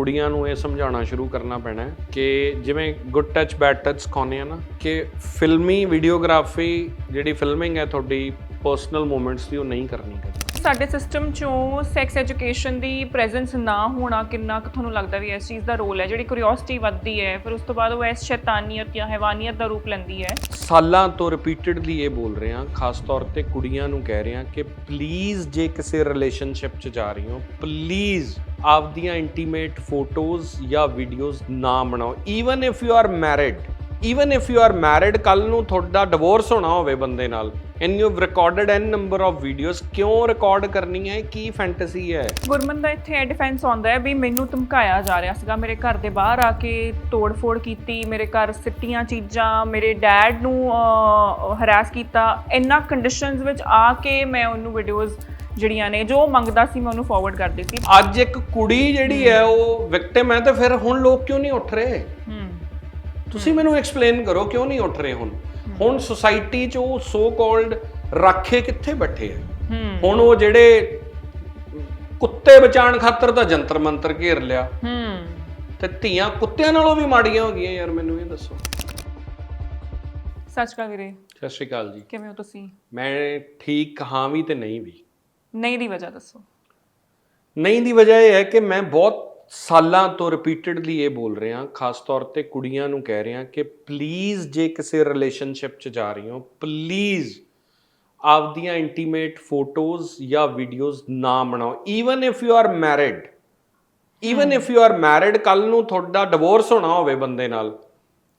ਕੁੜੀਆਂ ਨੂੰ ਇਹ ਸਮਝਾਉਣਾ ਸ਼ੁਰੂ ਕਰਨਾ ਪੈਣਾ ਹੈ ਕਿ ਜਿਵੇਂ ਗੁੱਡ ਟੱਚ ਬੈਡ ਟੱਚ ਸਿਖਾਉਂਦੇ ਆ ਨਾ, ਕਿ ਫਿਲਮੀ ਵੀਡੀਓਗ੍ਰਾਫੀ ਜਿਹੜੀ ਫਿਲਮਿੰਗ ਹੈ ਤੁਹਾਡੀ ਪਰਸਨਲ ਮੂਮੈਂਟਸ ਦੀ ਉਹ ਨਹੀਂ ਕਰਨੀ ਕਦੇ। ਸਾਡੇ ਸਿਸਟਮ ਚੋਂ ਸੈਕਸ ਐਜੂਕੇਸ਼ਨ ਦੀ ਪ੍ਰੈਜ਼ੈਂਸ ਨਾ ਹੋਣਾ ਕਿੰਨਾ ਕੁ ਤੁਹਾਨੂੰ ਲੱਗਦਾ ਵੀ ਇਸ ਚੀਜ਼ ਦਾ ਰੋਲ ਹੈ? ਜਿਹੜੀ ਕਿਉਰਿਓਸਿਟੀ ਵੱਧਦੀ ਹੈ, ਫਿਰ ਉਸ ਤੋਂ ਬਾਅਦ ਉਹ ਇਸ ਸ਼ੈਤਾਨੀਅਤ ਜਾਂ ਹੈਵਾਨੀਅਤ ਦਾ ਰੂਪ ਲੈਂਦੀ ਹੈ। ਸਾਲਾਂ ਤੋਂ ਰਿਪੀਟਡਲੀ ਇਹ ਬੋਲ ਰਹੇ ਹਾਂ, ਖਾਸ ਤੌਰ ਤੇ ਕੁੜੀਆਂ ਨੂੰ ਕਹਿ ਰਹੇ ਹਾਂ ਕਿ ਪਲੀਜ਼ ਜੇ ਕਿਸੇ ਰਿਲੇਸ਼ਨਸ਼ਿਪ 'ਚ ਜਾ ਰਹੀ ਹੋ ਪਲੀਜ਼ ਆਪਦੀਆਂ ਇੰਟੀਮੇਟ ਫੋਟੋਜ਼ ਜਾਂ ਵੀਡੀਓਜ਼ ਨਾ ਬਣਾਓ। Even if you are married even if you are married ਕੱਲ ਨੂੰ ਤੁਹਾਡਾ ਡਿਵੋਰਸ ਹੋਣਾ ਹੋਵੇ ਬੰਦੇ ਨਾਲ and you have recorded an number of videos ਕਿਉਂ ਰਿਕਾਰਡ ਕਰਨੀ ਹੈ? ਕੀ ਫੈਂਟਸੀ ਹੈ? ਗੁਰਮਨ ਦਾ ਇੱਥੇ ਡਿਫੈਂਸ ਆਉਂਦਾ ਹੈ ਵੀ ਮੈਨੂੰ ਧਮਕਾਇਆ ਜਾ ਰਿਹਾ ਸੀਗਾ। ਮੇਰੇ ਘਰ ਦੇ ਬਾਹਰ ਆ ਕੇ ਤੋੜ-ਫੋੜ ਕੀਤੀ ਮੇਰੇ ਘਰ ਸਿੱਟੀਆਂ ਚੀਜ਼ਾਂ ਮੇਰੇ ਡੈਡ ਨੂੰ ਹਰਾਸ ਕੀਤਾ। ਇੰਨਾ ਕੰਡੀਸ਼ਨਸ ਵਿੱਚ ਆ ਕੇ ਮੈਂ ਉਹਨੂੰ ਵੀਡੀਓਜ਼ ਜਿਹੜੀਆਂ ਨੇ ਜੋ ਮੰਗਦਾ ਸੀ ਮੈਂ ਉਹਨੂੰ ਫਾਰਵਰਡ ਕਰਦੀ ਸੀ। ਅੱਜ ਇੱਕ ਕੁੜੀ ਜਿਹੜੀ ਹੈ ਉਹ ਵਿਕਟਿਮ ਹੈ ਤੇ ਫਿਰ ਹੁਣ ਲੋਕ ਕਿਉਂ ਨਹੀਂ ਉੱਠ ਰਹੇ? ਤੁਸੀਂ ਮੈਨੂੰ ਐਕਸਪਲੇਨ ਕਰੋ ਕਿਉਂ ਨਹੀਂ ਉੱਠ ਰਹੇ ਹੁਣ? ਹੁਣ ਸੁਸਾਇਟੀ 'ਚ ਉਹ ਸੋ ਕਾਲਡ ਰਾਖੇ ਕਿੱਥੇ ਬੈਠੇ ਆ? ਹੂੰ। ਹੁਣ ਉਹ ਜਿਹੜੇ ਕੁੱਤੇ ਬਚਾਉਣ ਖਾਤਰ ਤਾਂ ਜੰਤਰ ਮੰਤਰ ਘੇਰ ਲਿਆ। ਹੂੰ। ਤੇ ਧੀਆਂ ਕੁੱਤਿਆਂ ਨਾਲੋਂ ਵੀ ਮਾੜੀਆਂ ਹੋ ਗਈਆਂ ਯਾਰ ਮੈਨੂੰ ਇਹ ਦੱਸੋ। ਸੱਚ ਕਾ ਵੀਰੇ। ਸਤਿ ਸ਼੍ਰੀ ਅਕਾਲ ਜੀ। ਕਿਵੇਂ ਹੋ ਤੁਸੀਂ? ਮੈਂ ਠੀਕ ਹਾਂ ਵੀ ਤੇ ਨਹੀਂ ਵੀ। ਨਹੀਂ ਦੀ ਵਜ੍ਹਾ ਦੱਸੋ। ਨਹੀਂ ਦੀ ਵਜ੍ਹਾ ਇਹ ਹੈ ਕਿ ਮੈਂ ਬਹੁਤ ਸਾਲਾਂ ਤੋਂ ਰਿਪੀਟਡਲੀ ਇਹ ਬੋਲ ਰਿਹਾ ਖਾਸ ਤੌਰ ਤੇ ਕੁੜੀਆਂ ਨੂੰ ਕਹਿ ਰਿਹਾ ਕਿ ਪਲੀਜ਼ ਜੇ ਕਿਸੇ ਰਿਲੇਸ਼ਨਸ਼ਿਪ 'ਚ ਜਾ ਰਹੀ ਹੋ ਪਲੀਜ਼ ਆਪਦੀਆਂ ਇੰਟੀਮੇਟ ਫੋਟੋਜ਼ ਜਾਂ ਵੀਡੀਓਜ਼ ਨਾ ਬਣਾਓ। Even if you are married even if you are married ਕੱਲ ਨੂੰ ਤੁਹਾਡਾ ਡਿਵੋਰਸ ਹੋਣਾ ਹੋਵੇ ਬੰਦੇ ਨਾਲ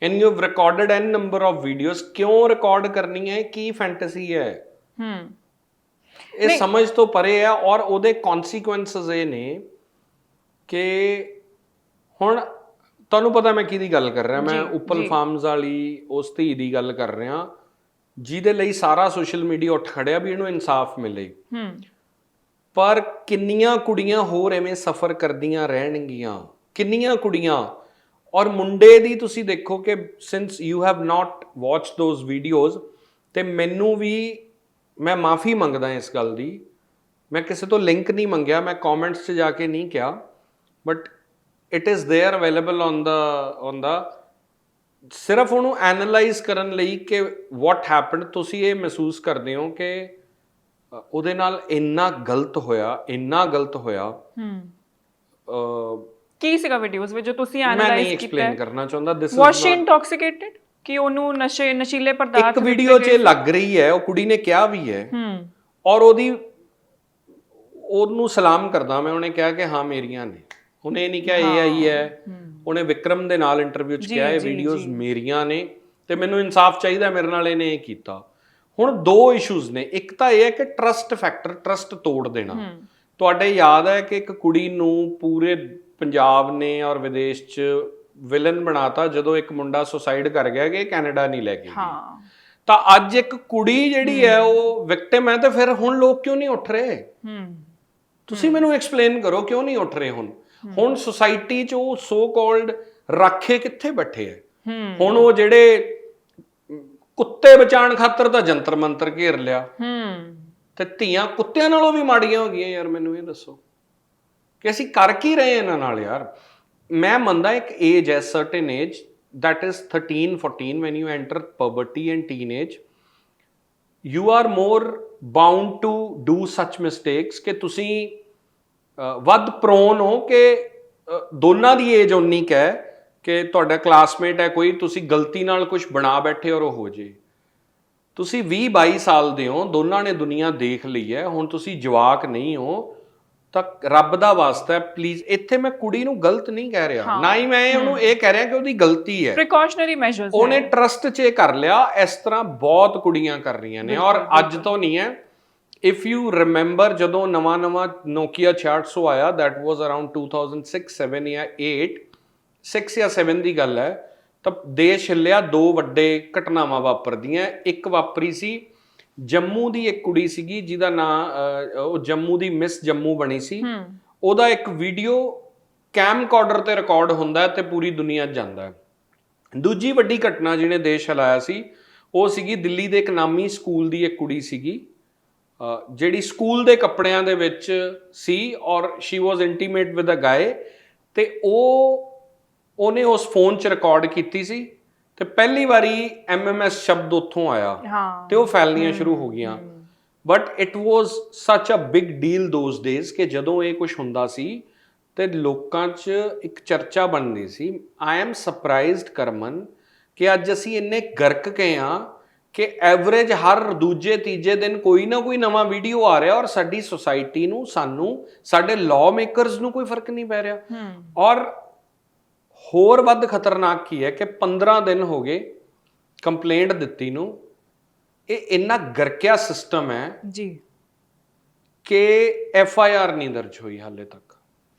and you have recorded an number of videos ਕਿਉਂ ਰਿਕਾਰਡ ਕਰਨੀ ਹੈ? ਕੀ ਫੈਂਟਸੀ ਹੈ? ਹੂੰ। ਇਹ ਸਮਝ ਤੋਂ ਪਰੇ ਹੈ ਔਰ ਉਹਦੇ ਕਨਸੀਕੁਐਂਸਸ ਇਹ ਨੇ ਕਿ ਹੁਣ ਤੁਹਾਨੂੰ ਪਤਾ ਮੈਂ ਕਿਹਦੀ ਗੱਲ ਕਰ ਰਿਹਾ ਮੈਂ ਉਪਲ ਫਾਰਮਸ ਵਾਲੀ ਉਸ ਧੀ ਦੀ ਗੱਲ ਕਰ ਰਿਹਾ ਜਿਹਦੇ ਲਈ ਸਾਰਾ ਸੋਸ਼ਲ ਮੀਡੀਆ ਉੱਠ ਖੜਿਆ ਵੀ ਇਹਨੂੰ ਇਨਸਾਫ ਮਿਲੇ। ਹੂੰ। ਪਰ ਕਿੰਨੀਆਂ ਕੁੜੀਆਂ ਹੋਰ ਐਵੇਂ ਸਫਰ ਕਰਦੀਆਂ ਰਹਿਣਗੀਆਂ ਕਿੰਨੀਆਂ ਕੁੜੀਆਂ? ਔਰ ਮੁੰਡੇ ਦੀ ਤੁਸੀਂ ਦੇਖੋ ਕਿ since you have not watch those videos ਤੇ ਮੈਨੂੰ ਵੀ ਮੈਂ ਮਾਫੀ ਮੰਗਦਾ ਇਸ ਗੱਲ ਦੀ। ਮੈਂ ਕਿਸੇ ਤੋਂ ਲਿੰਕ ਨਹੀਂ ਮੰਗਿਆ ਮੈਂ ਕਮੈਂਟਸ 'ਚ ਜਾ ਕੇ ਨਹੀਂ ਕਿਹਾ। but it is there available on the on the ਸਿਰਫ ਉਹਨੂੰ ਐਨਲਾਈਜ਼ ਕਰਨ ਲਈ ਕਿ ਵਾਟ ਹੈਪਨਡ ਤੁਸੀਂ ਇਹ ਮਹਿਸੂਸ ਕਰਦੇ ਹੋ ਕਿ ਅ, ਉਹਦੇ ਨਾਲ ਇੰਨਾ ਗਲਤ ਹੋਇਆ ਇੰਨਾ ਗਲਤ ਹੋਇਆ ਹੂੰ ਅ, ਕੀ ਸੀਗਾ ਵੀਡੀਓਜ਼ ਵਿੱਚ ਜੋ ਤੁਸੀਂ ਮੈਂ ਨਹੀਂ ਐਨਾਲਾਈਜ਼ ਕੀਤਾ ਐਕਸਪਲੇਨ ਕਰਨਾ ਚਾਹੁੰਦਾ ਦਿਸ ਵਾਸ ਸ਼ੀ ਇੰਟੌਕਸੀਕੇਟਡ ਕਿ ਉਹਨੂੰ ਨਸ਼ੇ ਨਸ਼ੀਲੇ ਪਦਾਰਥ ਇੱਕ ਵੀਡੀਓ 'ਚ ਇਹ ਲੱਗ ਰਹੀ ਹੈ ਉਹ ਕੁੜੀ ਨੇ ਕਿਹਾ ਵੀ ਹੈ ਹੂੰ ਔਰ ਉਹਦੀ ਉਹਨੂੰ ਸਲਾਮ ਕਰਦਾ ਮੈਂ ਉਹਨੇ ਕਿਹਾ ਕਿ ਹਾਂ ਮੇਰੀਆਂ ਨੇ ਉਹਨੇ ਇਹ ਨਹੀਂ ਕਿਹਾ ਇਹ ਆਈ ਹੈ। ਉਹਨੇ ਵਿਕਰਮ ਦੇ ਨਾਲ ਇੰਟਰਵਿਊ 'ਚ ਕਿਹਾ ਇਹ ਵੀਡੀਓਜ਼ ਮੇਰੀਆਂ ਨੇ ਤੇ ਮੈਨੂੰ ਇਨਸਾਫ ਚਾਹੀਦਾ ਮੇਰੇ ਨਾਲ ਇਹਨੇ ਇਹ ਕੀਤਾ। ਹੁਣ ਦੋ ਇਸ਼ੂਜ਼ ਨੇ। ਇੱਕ ਤਾਂ ਇਹ ਹੈ ਕਿ ਟਰਸਟ ਫੈਕਟਰ ਟਰਸਟ ਤੋੜ ਦੇਣਾ। ਤੁਹਾਡੇ ਯਾਦ ਹੈ ਕਿ ਇੱਕ ਕੁੜੀ ਨੂੰ ਪੂਰੇ ਪੰਜਾਬ ਨੇ ਔਰ ਵਿਦੇਸ਼ 'ਚ ਵਿਲਨ ਬਣਾਤਾ ਜਦੋਂ ਇੱਕ ਮੁੰਡਾ ਸੁਸਾਈਡ ਕਰ ਗਿਆ ਕਿ ਕੈਨੇਡਾ ਨਹੀਂ ਲੈ ਕੇ। ਹਾਂ। ਤਾਂ ਅੱਜ ਇੱਕ ਕੁੜੀ ਜਿਹੜੀ ਹੈ ਉਹ ਵਿਕਟਿਮ ਹੈ ਤੇ ਫਿਰ ਹੁਣ ਲੋਕ ਕਿਉਂ ਨਹੀਂ ਉੱਠ ਰਹੇ? ਹੂੰ। ਤੁਸੀਂ ਮੈਨੂੰ ਐਕਸਪਲੇਨ ਕਰੋ ਕਿਉਂ ਨਹੀਂ ਉੱਠ ਰਹੇ ਹੁਣ? ਹੁਣ ਸੁਸਾਇਟੀ 'ਚ ਉਹ ਸੋ ਕਾਲਡ ਰਾਖੇ ਕਿੱਥੇ ਬੈਠੇ ਹੂੰ। ਹੁਣ ਉਹ ਜਿਹੜੇ ਕੁੱਤੇ ਬਚਾਉਣ ਖਾਤਰ ਤਾਂ ਜੰਤਰ ਮੰਤਰ ਘੇਰ ਲਿਆ। ਹੂੰ। ਤੇ ਧੀਆਂ ਕੁੱਤਿਆਂ ਨਾਲੋਂ ਵੀ ਮਾੜੀਆਂ ਹੋ ਗਈਆਂ ਯਾਰ ਮੈਨੂੰ ਇਹ ਦੱਸੋ। ਕਿ ਅਸੀਂ ਕਰ ਕੀ ਰਹੇ ਇਹਨਾਂ ਨਾਲ ਯਾਰ? ਮੈਂ ਮੰਨਦਾ ਇੱਕ ਏਜ ਹੈ certain age that is 13 14 when you enter puberty and teenage you are more bound to do such mistakes ਕਿ ਤੁਸੀਂ ਵੱਧ ਪ੍ਰੋਨ ਹੋ ਕਿ ਦੋਨਾਂ ਦੀ ਏਜ ਉਨੀ ਕੁ ਹੈ ਕਿ ਤੁਹਾਡਾ ਕਲਾਸਮੇਟ ਹੈ ਕੋਈ ਤੁਸੀਂ ਗਲਤੀ ਨਾਲ ਕੁਝ ਬਣਾ ਬੈਠੇ ਔਰ ਉਹ ਹੋ ਜੇ। ਤੁਸੀਂ 20 22 ਸਾਲ ਦੇ ਹੋ ਦੋਨਾਂ ਨੇ ਦੁਨੀਆ ਦੇਖ ਲਈ ਹੈ ਹੁਣ ਤੁਸੀਂ ਜਵਾਕ ਨਹੀਂ ਹੋ ਤਾਂ ਰੱਬ ਦਾ ਵਾਸਤਾ ਹੈ ਪਲੀਜ਼ ਇੱਥੇ ਮੈਂ ਕੁੜੀ ਨੂੰ ਗਲਤ ਨਹੀਂ ਕਹਿ ਰਿਹਾ। ਨਾ ਹੀ ਮੈਂ ਉਹਨੂੰ ਇਹ ਕਹਿ ਰਿਹਾ ਕਿ ਉਹਦੀ ਗਲਤੀ ਹੈ। ਪ੍ਰੀਕਾਸ਼ਨਰੀ ਮੈਜਰਸ ਉਹਨੇ ਟਰਸਟ 'ਚ ਇਹ ਕਰ ਲਿਆ ਇਸ ਤਰ੍ਹਾਂ ਬਹੁਤ ਕੁੜੀਆਂ ਕਰ ਰਹੀਆਂ ਨੇ ਔਰ ਅੱਜ ਤੋਂ ਨਹੀਂ ਹੈ। ਇਫ ਯੂ ਰਿਮੈਂਬਰ ਜਦੋਂ ਨਵਾਂ ਨਵਾਂ Nokia 6600 ਆਇਆ that was around 2006 7 ਜਾਂ 8 6 ਜਾਂ 7 ਦੀ ਗੱਲ ਹੈ ਤਾਂ ਦੇਸ਼ ਹਿੱਲਿਆ ਦੋ ਵੱਡੇ ਘਟਨਾਵਾਂ ਵਾਪਰਦੀਆਂ। ਇੱਕ ਵਾਪਰੀ ਸੀ ਜੰਮੂ ਦੀ ਇੱਕ ਕੁੜੀ ਸੀਗੀ ਜਿਹਦਾ ਨਾਂ ਉਹ ਜੰਮੂ ਦੀ ਮਿਸ ਜੰਮੂ ਬਣੀ ਸੀ। ਉਹਦਾ ਇੱਕ ਵੀਡੀਓ ਕੈਮਕਾਰਡਰ ਤੇ ਰਿਕਾਰਡ ਹੁੰਦਾ ਤੇ ਪੂਰੀ ਦੁਨੀਆ ਜਾਂਦਾ। ਹੈ ਦੂਜੀ ਵੱਡੀ ਘਟਨਾ ਜਿਹਨੇ ਦੇਸ਼ ਹਿਲਾਇਆ ਸੀ ਉਹ ਸੀਗੀ ਦਿੱਲੀ ਦੇ ਇੱਕ ਨਾਮੀ ਸਕੂਲ ਦੀ ਇੱਕ ਕੁੜੀ ਸੀਗੀ। ਜਿਹੜੀ ਸਕੂਲ ਦੇ ਕੱਪੜਿਆਂ ਦੇ ਵਿੱਚ ਸੀ ਔਰ she was intimate with a guy ਤੇ ਉਹ ਉਹਨੇ ਉਸ ਫੋਨ 'ਚ ਰਿਕਾਰਡ ਕੀਤੀ ਸੀ ਤੇ ਪਹਿਲੀ ਵਾਰੀ ਐਮਐਮਐਸ ਸ਼ਬਦ ਉੱਥੋਂ ਆਇਆ ਤੇ ਉਹ ਫੈਲਣੀਆਂ ਸ਼ੁਰੂ ਹੋ ਗਈਆਂ। But it was such a big deal those days ਕਿ ਜਦੋਂ ਇਹ ਕੁਝ ਹੁੰਦਾ ਸੀ ਤੇ ਲੋਕਾਂ 'ਚ ਇੱਕ ਚਰਚਾ ਬਣਦੀ ਸੀ। ਆਈ ਐਮ ਸਰਪ੍ਰਾਈਜ਼ਡ ਕਰਮਨ ਕਿ ਅੱਜ ਅਸੀਂ ਇੰਨੇ ਗਰਕ ਗਏ ਆ ਕਿ ਐਵਰੇਜ ਹਰ ਦੂਜੇ ਤੀਜੇ ਦਿਨ ਕੋਈ ਨਾ ਕੋਈ ਨਵਾਂ ਵੀਡੀਓ ਆ ਰਿਹਾ ਔਰ ਸਾਡੀ ਸੋਸਾਇਟੀ ਨੂੰ ਸਾਨੂੰ ਸਾਡੇ ਲਾਅ ਮੇਕਰਸ ਨੂੰ ਕੋਈ ਫ਼ਰਕ ਨਹੀਂ ਪੈ ਰਿਹਾ। ਔਰ ਹੋਰ ਵੱਧ ਖਤਰਨਾਕ ਕੀ ਹੈ ਕਿ 15 ਦਿਨ ਹੋ ਗਏ ਕੰਪਲੇਂਟ ਦਿੱਤੀ ਨੂੰ। ਇਹ ਇੰਨਾ ਗਰਕਿਆ ਸਿਸਟਮ ਹੈ ਜੀ। ਕਿ ਐਫ ਆਈ ਆਰ ਨਹੀਂ ਦਰਜ ਹੋਈ ਹਾਲੇ ਤੱਕ।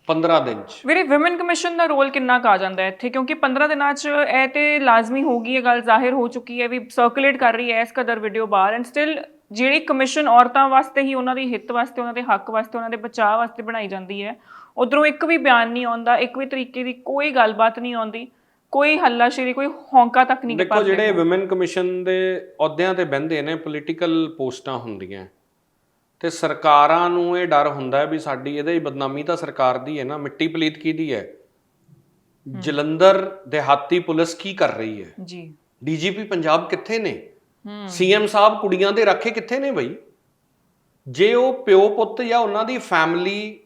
15 ਦਿਨ ਚ। ਵੀਰੇ ਔਮਨ ਕਮਿਸ਼ਨ ਦਾ ਰੋਲ ਕਿੰਨਾ ਕਾ ਜਾਂਦਾ ਹੈ ਇੱਥੇ? ਕਿਉਂਕਿ 15 ਦਿਨਾਂ 'ਚ ਇਹ ਤੇ ਲਾਜ਼ਮੀ ਹੋਗੀ ਇਹ ਗੱਲ ਜ਼ਾਹਿਰ ਹੋ ਚੁੱਕੀ ਹੈ ਵੀ ਸਰਕੂਲੇਟ ਕਰ ਰਹੀ ਹੈ ਇਸ ਕਦਰ ਵੀਡੀਓ ਬਾਹਰ। ਐਂਡ ਸਟਿਲ ਜਿਹੜੀ ਕਮਿਸ਼ਨ ਔਰਤਾਂ ਵਾਸਤੇ ਹੀ ਉਹਨਾਂ ਦੀ ਹਿੱਤ ਵਾਸਤੇ ਉਹਨਾਂ ਦੇ ਹੱਕ ਵਾਸਤੇ ਉਹਨਾਂ ਦੇ ਬਚਾਅ ਵਾਸਤੇ ਬਣਾਈ ਜਾਂਦੀ ਹੈ ਉਧਰੋਂ ਇੱਕ ਵੀ ਬਿਆਨ ਨਹੀਂ ਆਉਂਦਾ ਇੱਕ ਵੀ ਤਰੀਕੇ ਦੀ ਕੋਈ ਗੱਲਬਾਤ ਨਹੀਂ ਆਉਂਦੀ ਕੋਈ ਹੱਲਾਸ਼ੇਰੀ ਕੋਈ ਹੌਂਕਾ ਤੱਕ ਨਹੀਂ ਦੇਖੋ ਜਿਹੜੇ ਔਮਨ ਕਮਿਸ਼ਨ ਦੇ ਅਹੁਦਿਆਂ ਤੇ ਬਹਿੰਦੇ ਨੇ ਪੋਲੀਟੀਕਲ ਪੋਸਟਾਂ ਹੁੰਦੀਆਂ। ਤੇ ਸਰਕਾਰਾਂ ਨੂੰ ਇਹ ਡਰ ਹੁੰਦਾ ਵੀ ਸਾਡੀ ਇਹਦੇ ਹੀ ਬਦਨਾਮੀ ਤਾਂ ਸਰਕਾਰ ਦੀ ਹੈ ਨਾ ਮਿੱਟੀ ਪਲੀਤ ਦੀ ਹੈ? ਜਲੰਧਰ ਦੇਹਾਤੀ ਪੁਲਿਸ ਕੀ ਕਰ ਰਹੀ ਹੈ? ਜੀ। ਡੀਜੀਪੀ ਪੰਜਾਬ ਕਿੱਥੇ ਨੇ? ਸੀਐਮ ਸਾਹਿਬ ਕੁੜੀਆਂ ਦੇ ਰੱਖੇ ਕਿੱਥੇ ਨੇ ਬਈ? ਜੇ ਉਹ ਪਿਓ ਪੁੱਤ ਜਾਂ ਉਹਨਾਂ ਦੀ ਫੈਮਿਲੀ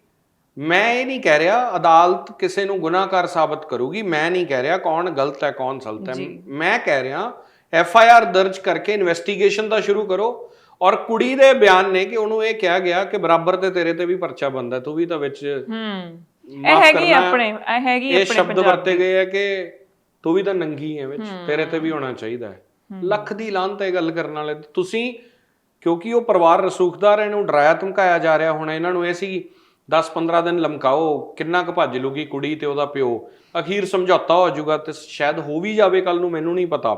ਮੈਂ ਇਹ ਨਹੀਂ ਕਹਿ ਰਿਹਾ ਅਦਾਲਤ ਕਿਸੇ ਨੂੰ ਗੁਨਾਹਕਾਰ ਸਾਬਤ ਕਰੂਗੀ ਮੈਂ ਨਹੀਂ ਕਹਿ ਰਿਹਾ ਕੌਣ ਗਲਤ ਹੈ ਕੌਣ ਸਲਤ ਹੈ। ਮੈਂ ਕਹਿ ਰਿਹਾ ਐਫ ਆਈ ਆਰ ਦਰਜ ਕਰਕੇ ਇਨਵੈਸਟੀਗੇਸ਼ਨ ਦਾ ਸ਼ੁਰੂ ਕਰੋ ਔਰ ਕੁੜੀ ਦੇ ਬਿਆਨ ਨੇ ਕਿ ਉਹਨੂੰ ਇਹ ਕਿਹਾ ਗਿਆ ਕਿ ਬਰਾਬਰ ਤੇ ਤੇਰੇ ਤੇ ਵੀ ਪਰਚਾ ਬੰਦਾ ਤੂੰ ਵੀ ਤਾਂ ਵਿੱਚ ਹੂੰ। ਇਹ ਹੈਗੀ ਆਪਣੇ ਇਹ ਹੈਗੀ ਇਹ ਆਪਣੇ ਸ਼ਬਦ ਵਰਤੇ ਗਏ ਹੈ ਕਿ ਤੂੰ ਵੀ ਤਾਂ ਨੰਗੀ ਹੈ ਵਿੱਚ ਤੇਰੇ ਤੇ ਵੀ ਹੋਣਾ ਚਾਹੀਦਾ ਹੈ। ਲੱਖ ਦੀ ਲਾਂਤ ਹੈ ਗੱਲ ਕਰਨ ਵਾਲੇ ਤੁਸੀਂ ਕਿਉਂਕਿ ਉਹ ਪਰਿਵਾਰ ਰਸੂਖਦਾਰ ਇਹਨੂੰ ਡਰਾਇਆ ਧਮਕਾਇਆ ਜਾ ਰਿਹਾ ਹੁਣ ਇਹਨਾਂ ਨੂੰ ਇਹ ਸੀ 10-15 ਦਿਨ ਲਮਕਾਓ ਕਿੰਨਾ ਕੁ ਭੱਜ ਲੂਗੀ ਕੁੜੀ ਤੇ ਉਹਦਾ ਪਿਓ। ਅਖੀਰ ਸਮਝੌਤਾ ਹੋ ਜਾਊਗਾ ਤੇ ਸ਼ਾਇਦ ਹੋ ਵੀ ਜਾਵੇ ਕੱਲ ਨੂੰ ਮੈਨੂੰ ਨਹੀਂ ਪਤਾ।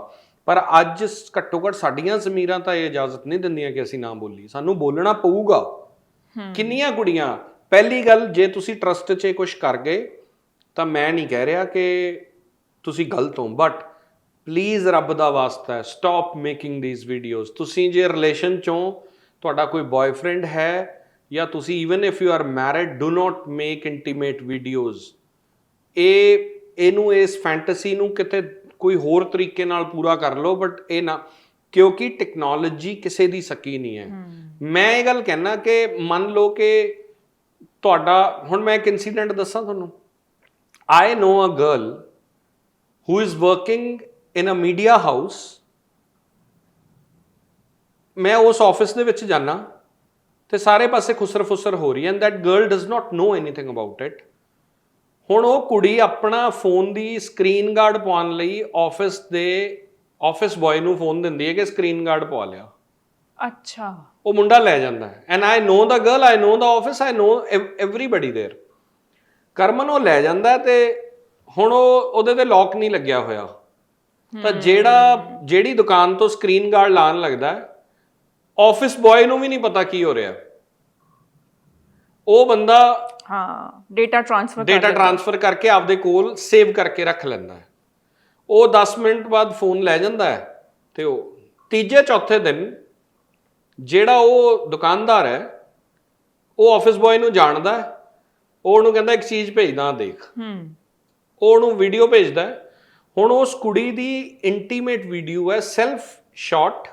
ਪਰ ਅੱਜ ਘੱਟੋ ਘੱਟ ਸਾਡੀਆਂ ਜ਼ਮੀਰਾਂ ਤਾਂ ਇਹ ਇਜਾਜ਼ਤ ਨਹੀਂ ਦਿੰਦੀਆਂ ਕਿ ਅਸੀਂ ਨਾ ਬੋਲੀ ਸਾਨੂੰ ਬੋਲਣਾ ਪਊਗਾ। ਕਿੰਨੀਆਂ ਕੁੜੀਆਂ? ਪਹਿਲੀ ਗੱਲ ਜੇ ਤੁਸੀਂ ਟਰਸਟ 'ਚ ਕੁਝ ਕਰ ਗਏ ਤਾਂ ਮੈਂ ਨਹੀਂ ਕਹਿ ਰਿਹਾ ਕਿ ਤੁਸੀਂ ਗਲਤ ਹੋ ਬਟ ਪਲੀਜ਼ ਰੱਬ ਦਾ ਵਾਸਤਾ ਹੈ ਸਟਾਪ ਮੇਕਿੰਗ ਥੀਸ ਵੀਡੀਓਜ਼ ਤੁਸੀਂ ਜੇ ਰਿਲੇਸ਼ਨ ਚੋਂ ਤੁਹਾਡਾ ਕੋਈ ਬॉयਫ੍ਰੈਂਡ ਹੈ ਜਾਂ ਤੁਸੀਂ even if you are married do not make intimate videos ਇਹ ਇਹਨੂੰ ਇਸ ਫੈਂਟਸੀ ਨੂੰ ਕਿਤੇ ਕੋਈ ਹੋਰ ਤਰੀਕੇ ਨਾਲ ਪੂਰਾ ਕਰ ਲਓ ਬਟ ਇਹ ਨਾ ਕਿਉਂਕਿ ਟੈਕਨੋਲੋਜੀ ਕਿਸੇ ਦੀ ਸਕੀ ਨਹੀਂ ਹੈ। ਮੈਂ ਇਹ ਗੱਲ ਕਹਿਣਾ ਕਿ ਮੰਨ ਲਓ ਕਿ ਤੁਹਾਡਾ ਹੁਣ ਮੈਂ ਇੱਕ ਇਨਸੀਡੈਂਟ ਦੱਸਾਂ ਤੁਹਾਨੂੰ। I know a girl who is working in a media house ਮੈਂ ਉਸ ਆਫਿਸ ਦੇ ਵਿੱਚ ਜਾਣਾ ਤੇ ਸਾਰੇ ਪਾਸੇ ਖੁਸਰ ਫੁਸਰ ਹੋ ਰਹੀ ਹੈ and that girl does not know anything about it ਹੁਣ ਉਹ ਕੁੜੀ ਆਪਣਾ ਫੋਨ ਦੀ ਸਕਰੀਨ ਗਾਰਡ ਪਾਉਣ ਲਈ ਆਫਿਸ ਦੇ ਆਫਿਸ ਬॉय ਨੂੰ ਫੋਨ ਦਿੰਦੀ ਹੈ ਕਿ ਸਕਰੀਨ ਗਾਰਡ ਪਾ ਲਿਆ। ਅੱਛਾ। ਉਹ ਮੁੰਡਾ ਲੈ ਜਾਂਦਾ ਹੈ। And I know the girl I know the office I know everybody there Karman ਉਹ ਲੈ ਜਾਂਦਾ ਤੇ ਹੁਣ ਉਹ ਉਹਦੇ ਤੇ ਲੌਕ ਨਹੀਂ ਲੱਗਿਆ ਹੋਇਆ। ਤਾਂ ਜਿਹੜਾ ਜਿਹੜੀ ਦੁਕਾਨ ਤੋਂ ਸਕਰੀਨ ਗਾਰਡ ਲਾਣ ਲੱਗਦਾ ਆਫਿਸ ਬॉय ਨੂੰ ਵੀ ਨਹੀਂ ਪਤਾ ਕੀ ਹੋ ਰਿਹਾ। ਉਹ ਬੰਦਾ ਹਾਂ ਡੇਟਾ ਟਰਾਂਸਫਰ ਡੇਟਾ ਟ੍ਰਾਂਸਫਰ ਕਰਕੇ ਆਪਦੇ ਕੋਲ ਸੇਵ ਕਰਕੇ ਰੱਖ ਲੈਂਦਾ ਉਹ 10 ਮਿੰਟ ਬਾਅਦ ਫੋਨ ਲੈ ਜਾਂਦਾ ਹੈ ਤੇ ਉਹ ਤੀਜੇ ਚੌਥੇ ਦਿਨ ਜਿਹੜਾ ਉਹ ਦੁਕਾਨਦਾਰ ਹੈ ਉਹ ਆਫਿਸ ਬॉय ਨੂੰ ਜਾਣਦਾ ਹੈ। ਉਹ ਉਹਨੂੰ ਕਹਿੰਦਾ ਇੱਕ ਚੀਜ਼ ਭੇਜਦਾ ਦੇਖ। ਹੂੰ। ਉਹ ਉਹਨੂੰ ਵੀਡੀਓ ਭੇਜਦਾ ਹੁਣ ਉਸ ਕੁੜੀ ਦੀ ਇੰਟੀਮੇਟ ਵੀਡੀਓ ਹੈ self shot